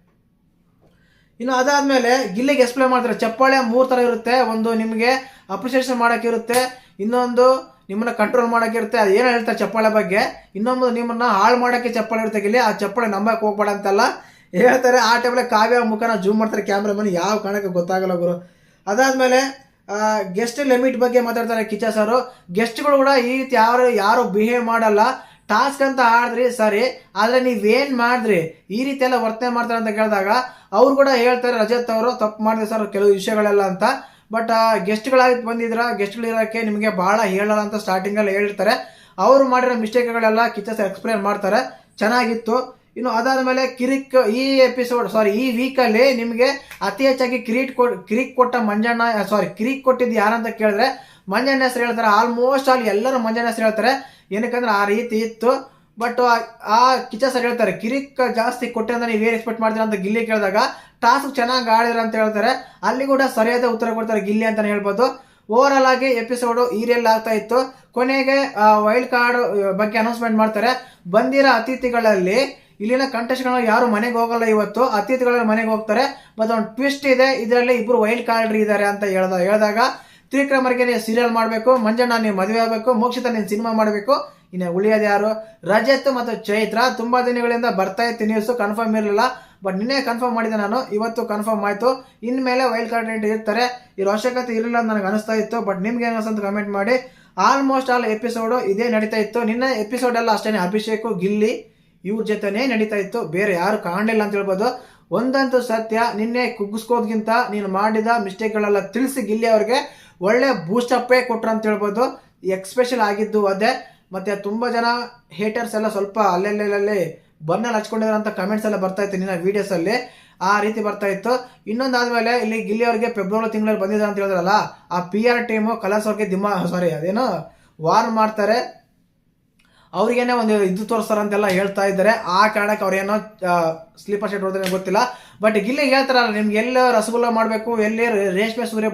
ಇನ್ನು ಅದಾದಮೇಲೆ ಗಿಲ್ಲಿಗೆ ಎಕ್ಸ್ಪ್ಲೈನ್ ಮಾಡ್ತಾರೆ. ಚಪ್ಪಾಳೆ ಮೂರು ಥರ ಇರುತ್ತೆ. ಒಂದು ನಿಮಗೆ ಅಪ್ರಿಸಿಯೇಷನ್ ಮಾಡೋಕ್ಕಿರುತ್ತೆ ಇನ್ನೊಂದು ನಿಮ್ಮನ್ನ ಕಂಟ್ರೋಲ್ ಮಾಡೋಕ್ಕಿರುತ್ತೆ ಅದು ಏನು ಹೇಳ್ತಾರೆ ಚಪ್ಪಾಳೆ ಬಗ್ಗೆ? ಇನ್ನೊಂದು ನಿಮ್ಮನ್ನ ಹಾಳು ಮಾಡೋಕ್ಕೆ ಚಪ್ಪಾಳೆ ಇರುತ್ತೆ ಗಿಲ್ಲಿ. ಆ ಚಪ್ಪಾಳೆ ನಂಬಕ್ಕೆ ಹೋಗ್ಬೇಡ ಅಂತೆಲ್ಲ. ಹೇಳ್ತಾರೆ, ಆ ಟೈಮಲ್ಲಿ ಕಾವ್ಯ ಮುಖನ ಜೂಮ್ ಮಾಡ್ತಾರೆ ಕ್ಯಾಮ್ರಾಮನ್ ಯಾವ ಕಾರಣಕ್ಕೆ ಗೊತ್ತಾಗಲ್ಲ ಗುರು. ಅದಾದಮೇಲೆ ಗೆಸ್ಟ್ ಲಿಮಿಟ್ ಬಗ್ಗೆ ಮಾತಾಡ್ತಾರೆ ಕಿಚ್ಚ ಸರ್. ಗೆಸ್ಟ್ಗಳು ಕೂಡ ಈ ರೀತಿ ಯಾರು ಯಾರು ಬಿಹೇವ್ ಮಾಡಲ್ಲ. ಟಾಸ್ಕ್ ಅಂತ ಆಡಿದ್ರಿ ಸರಿ. ಆದರೆ ನೀವೇನು ಮಾಡಿದ್ರಿ? ಈ ರೀತಿ ಎಲ್ಲ ವರ್ತನೆ ಮಾಡ್ತಾರೆ ಅಂತ ಕೇಳಿದಾಗ, ಅವ್ರು ಕೂಡ ಹೇಳ್ತಾರೆ, ರಜತ್ ಅವರು, ತಪ್ಪು ಮಾಡಿದೆ ಸರ್, ಕೆಲವು ವಿಷಯಗಳೆಲ್ಲ ಅಂತ. ಬಟ್ ಗೆಸ್ಟ್ಗಳಾಗಿ ಬಂದಿದ್ರ ಗೆಸ್ಟ್ಗಳಿರೋಕ್ಕೆ ನಿಮಗೆ ಭಾಳ ಹೇಳಲ್ಲ ಅಂತ ಸ್ಟಾರ್ಟಿಂಗಲ್ಲಿ ಹೇಳಿರ್ತಾರೆ. ಅವರು ಮಾಡಿರೋ ಮಿಸ್ಟೇಕ್ಗಳೆಲ್ಲ ಕಿಚ್ಚ ಸರ್ ಎಕ್ಸ್ಪ್ಲೇನ್ ಮಾಡ್ತಾರೆ. ಚೆನ್ನಾಗಿತ್ತು. ಇನ್ನು ಅದಾದ ಮೇಲೆ ಕಿರಿಕ್, ಈ ಎಪಿಸೋಡ್ ಸಾರಿ ಈ ವೀಕಲ್ಲಿ ನಿಮಗೆ ಅತಿ ಹೆಚ್ಚಾಗಿ ಕಿರೀಟ್ ಕೊ ಕಿರಿಕ್ ಕೊಟ್ಟ ಮಂಜಣ್ಣ ಸಾರಿ ಕಿರಿಕ್ ಕೊಟ್ಟಿದ್ದು ಯಾರಂತ ಕೇಳಿದ್ರೆ ಮಂಜಣ್ಣ ಹೆಸರು ಹೇಳ್ತಾರೆ. ಆಲ್ಮೋಸ್ಟ್ ಆಲ್ ಎಲ್ಲರೂ ಮಂಜಣ್ಣ ಹೆಸರು ಹೇಳ್ತಾರೆ. ಏನಕ್ಕಂದ್ರೆ ಆ ರೀತಿ ಇತ್ತು. ಬಟ್ ಆ ಕಿಚ್ಚ ಸರ್ ಹೇಳ್ತಾರೆ, ಕಿರಿಕ್ ಜಾಸ್ತಿ ಕೊಟ್ಟೆ ನೀವು ಏನು ಎಕ್ಸ್ಪೆಕ್ಟ್ ಮಾಡ್ತೀರ? ಅಂತ ಗಿಲ್ಲಿ ಕೇಳಿದಾಗ, ಟಾಸ್ಕ್ ಚೆನ್ನಾಗಿ ಆಡಿದ್ರ ಅಂತ ಹೇಳ್ತಾರೆ. ಅಲ್ಲಿ ಕೂಡ ಸರಿಯಾದ ಉತ್ತರ ಕೊಡ್ತಾರೆ ಗಿಲ್ಲಿ ಅಂತಲೇ ಹೇಳ್ಬೋದು. ಓವರ್ ಆಗಿ ಎಪಿಸೋಡು ಈರಿಯಲ್ ಆಗ್ತಾ ಇತ್ತು. ಕೊನೆಗೆ ವೈಲ್ಡ್ ಕಾರ್ಡ್ ಬಗ್ಗೆ ಅನೌನ್ಸ್ಮೆಂಟ್ ಮಾಡ್ತಾರೆ. ಬಂದಿರೋ ಅತಿಥಿಗಳಲ್ಲಿ ಇಲ್ಲಿನ ಕಂಟೆಸ್ಟ್ಗಳು ಯಾರು ಮನೆಗೆ ಹೋಗಲ್ಲ ಇವತ್ತು. ಅತಿಥಿಗಳ ಮನೆಗೆ ಹೋಗ್ತಾರೆ. ಬಟ್ ಒಂದು ಟ್ವಿಸ್ಟ್ ಇದೆ. ಇದರಲ್ಲಿ ಇಬ್ಬರು ವೈಲ್ಡ್ ಕಾರ್ಡ್ ಇದ್ದಾರೆ ಅಂತ ಹೇಳ್ದ, ಹೇಳಿದಾಗ ತ್ರಿವಿಕ್ರಮರಿಗೆ ನೀವು ಸೀರಿಯಲ್ ಮಾಡಬೇಕು. ಮಂಜಣ್ಣ ನೀವು ಮದುವೆ ಆಗಬೇಕು. ಮೋಕ್ಷಿತ ನೀನು ಸಿನಿಮಾ ಮಾಡಬೇಕು. ಇನ್ನು ಉಳಿಯೋದು ಯಾರು? ರಜತ್ ಮತ್ತು ಚೈತ್ರ ತುಂಬಾ ದಿನಗಳಿಂದ ಬರ್ತಾ ಇತ್ತು ನ್ಯೂಸು ಕನ್ಫರ್ಮ್ ಇರಲಿಲ್ಲ. ಬಟ್ ನಿನ್ನೆ ಕನ್ಫರ್ಮ್ ಮಾಡಿದೆ ನಾನು. ಇವತ್ತು ಕನ್ಫರ್ಮ್ ಆಯಿತು. ಇನ್ಮೇಲೆ ವೈಲ್ಡ್ ಕಾರ್ಡ್ ಎಂಟ್ರಿ ಇರ್ತಾರೆ. ಈ ಅವಶ್ಯಕತೆ ಇರಲಿಲ್ಲ ಅಂತ ನನಗೆ ಅನಿಸ್ತಾ ಇತ್ತು. ಬಟ್ ನಿಮ್ಗೆ ಏನು ಅಂತ ಕಮೆಂಟ್ ಮಾಡಿ. ಆಲ್ಮೋಸ್ಟ್ ಆಲ್ ಎಪಿಸೋಡು ಇದೇ ನಡೀತಾ ಇತ್ತು. ನಿನ್ನೆ ಎಪಿಸೋಡ್ ಎಲ್ಲ ಅಷ್ಟೇ ಅಭಿಷೇಕು, ಗಿಲ್ಲಿ ಇವ್ರ ಜೊತೆನೇ ನಡೀತಾ ಇತ್ತು. ಬೇರೆ ಯಾರು ಕಾಣಲಿಲ್ಲ ಅಂತ ಹೇಳ್ಬೋದು. ಒಂದಂತೂ ಸತ್ಯ, ನಿನ್ನೆ ಕುಗ್ಗಿಸ್ಕೋದ್ಗಿಂತ ನೀನು ಮಾಡಿದ ಮಿಸ್ಟೇಕ್ಗಳೆಲ್ಲ ತಿಳಿಸಿ ಗಿಲ್ಲಿ ಅವ್ರಿಗೆ ಒಳ್ಳೆ ಬೂಸ್ಟಪ್ಪೇ ಕೊಟ್ರು ಅಂತ ಹೇಳ್ಬೋದು. ಎಕ್ಸ್ಪೆಷಲ್ ಆಗಿದ್ದು ಅದೇ. ಮತ್ತೆ ತುಂಬ ಜನ ಹೇಟರ್ಸ್ ಎಲ್ಲ ಸ್ವಲ್ಪ ಅಲ್ಲೆಲ್ಲೆಲ್ಲೇ ಬನ್ನಲ್ಲಿ ಹಚ್ಕೊಂಡಿದ್ದಾರೆ ಅಂತ ಕಮೆಂಟ್ಸ್ ಎಲ್ಲ ಬರ್ತಾ ಇತ್ತು ನಿನ್ನ ವೀಡಿಯೋಸಲ್ಲಿ ಆ ರೀತಿ ಬರ್ತಾ ಇತ್ತು. ಇನ್ನೊಂದಾದ್ಮೇಲೆ ಇಲ್ಲಿ ಗಿಲ್ಲಿ ಅವ್ರಿಗೆ ಫೆಬ್ರವರಿ ತಿಂಗಳಲ್ಲಿ ಬಂದಿದ್ದಾರೆ ಅಂತ ಹೇಳಿದ್ರಲ್ಲ, ಆ ಪಿ ಆರ್ ಟೀಮು ಕಲರ್ಸ್ ಅವ್ರಿಗೆ ದಿಮ್ಮ ಸಾರಿ ಅದೇನೋ ವಾರ್ನ್ ಮಾಡ್ತಾರೆ. ಅವ್ರಿಗೇನೆ ಒಂದು ಇದು ತೋರಿಸ್ತಾರಂತೆಲ್ಲ ಹೇಳ್ತಾ ಇದ್ದಾರೆ. ಆ ಕಾರಣಕ್ಕೆ ಅವ್ರೇನೋ ಸ್ಲೀಪರ್ ಸೆಟ್ ಹೊಡೆದ್ರೆ ಗೊತ್ತಿಲ್ಲ. ಬಟ್ ಇಲ್ಲಿ ಹೇಳ್ತಾರಲ್ಲ, ನಿಮ್ಗೆ ಎಲ್ಲ ರಸಗುಲ್ಲ ಮಾಡಬೇಕು, ಎಲ್ಲಿ ರೇಷ್ಮೆ ಸೂರ್ಯ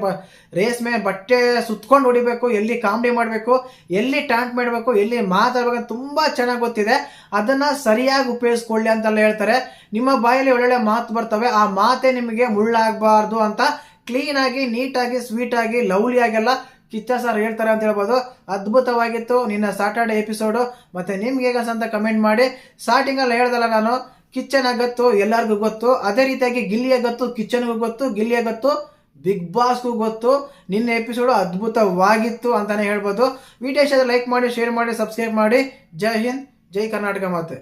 ರೇಷ್ಮೆ ಬಟ್ಟೆ ಸುತ್ಕೊಂಡು ಹೊಡಿಬೇಕು, ಎಲ್ಲಿ ಕಾಮಿಡಿ ಮಾಡಬೇಕು, ಎಲ್ಲಿ ಟ್ಯಾಂಕ್ ಮಾಡಬೇಕು, ಎಲ್ಲಿ ಮಾತಾಡ್ಬೇಕು ಅಂತ ತುಂಬ ಚೆನ್ನಾಗಿ ಗೊತ್ತಿದೆ. ಅದನ್ನು ಸರಿಯಾಗಿ ಉಪಯೋಗಿಸ್ಕೊಳ್ಳಿ ಅಂತೆಲ್ಲ ಹೇಳ್ತಾರೆ. ನಿಮ್ಮ ಬಾಯಲ್ಲಿ ಒಳ್ಳೊಳ್ಳೆ ಮಾತು ಬರ್ತವೆ. ಆ ಮಾತೇ ನಿಮಗೆ ಮುಳ್ಳಾಗಬಾರ್ದು ಅಂತ ಕ್ಲೀನಾಗಿ ನೀಟಾಗಿ ಸ್ವೀಟಾಗಿ ಲವ್ಲಿಯಾಗೆಲ್ಲ ಕಿಚ್ಚ ಸರ್ ಹೇಳ್ತಾರೆ ಅಂತ ಹೇಳ್ಬೋದು. ಅದ್ಭುತವಾಗಿತ್ತು ನಿನ್ನ ಸಾಟರ್ಡೆ ಎಪಿಸೋಡು ಮತ್ತು ನಿಮ್ಗೆ ಹೇಗಸ ಅಂತ ಕಮೆಂಟ್ ಮಾಡಿ. ಸ್ಟಾರ್ಟಿಂಗಲ್ಲಿ ಹೇಳ್ದಲ್ಲ ನಾನು ಕಿಚನ್ ಗೊತ್ತು, ಎಲ್ಲರಿಗೂ ಗೊತ್ತು. ಅದೇ ರೀತಿಯಾಗಿ ಗಿಲ್ಲಿಯ ಗೊತ್ತು, ಕಿಚ್ಚನ್ಗೂ ಗೊತ್ತು, ಗಿಲ್ಲಿಯ ಗೊತ್ತು, ಬಿಗ್ ಬಾಸ್ಗೂ ಗೊತ್ತು. ನಿನ್ನ ಎಪಿಸೋಡು ಅದ್ಭುತವಾಗಿತ್ತು ಅಂತಲೇ ಹೇಳ್ಬೋದು. ವಿಡಿಯೋ ಲೈಕ್ ಮಾಡಿ ಶೇರ್ ಮಾಡಿ ಸಬ್ಸ್ಕ್ರೈಬ್ ಮಾಡಿ. ಜೈ ಹಿಂದ್, ಜೈ ಕರ್ನಾಟಕ ಮಾತೆ.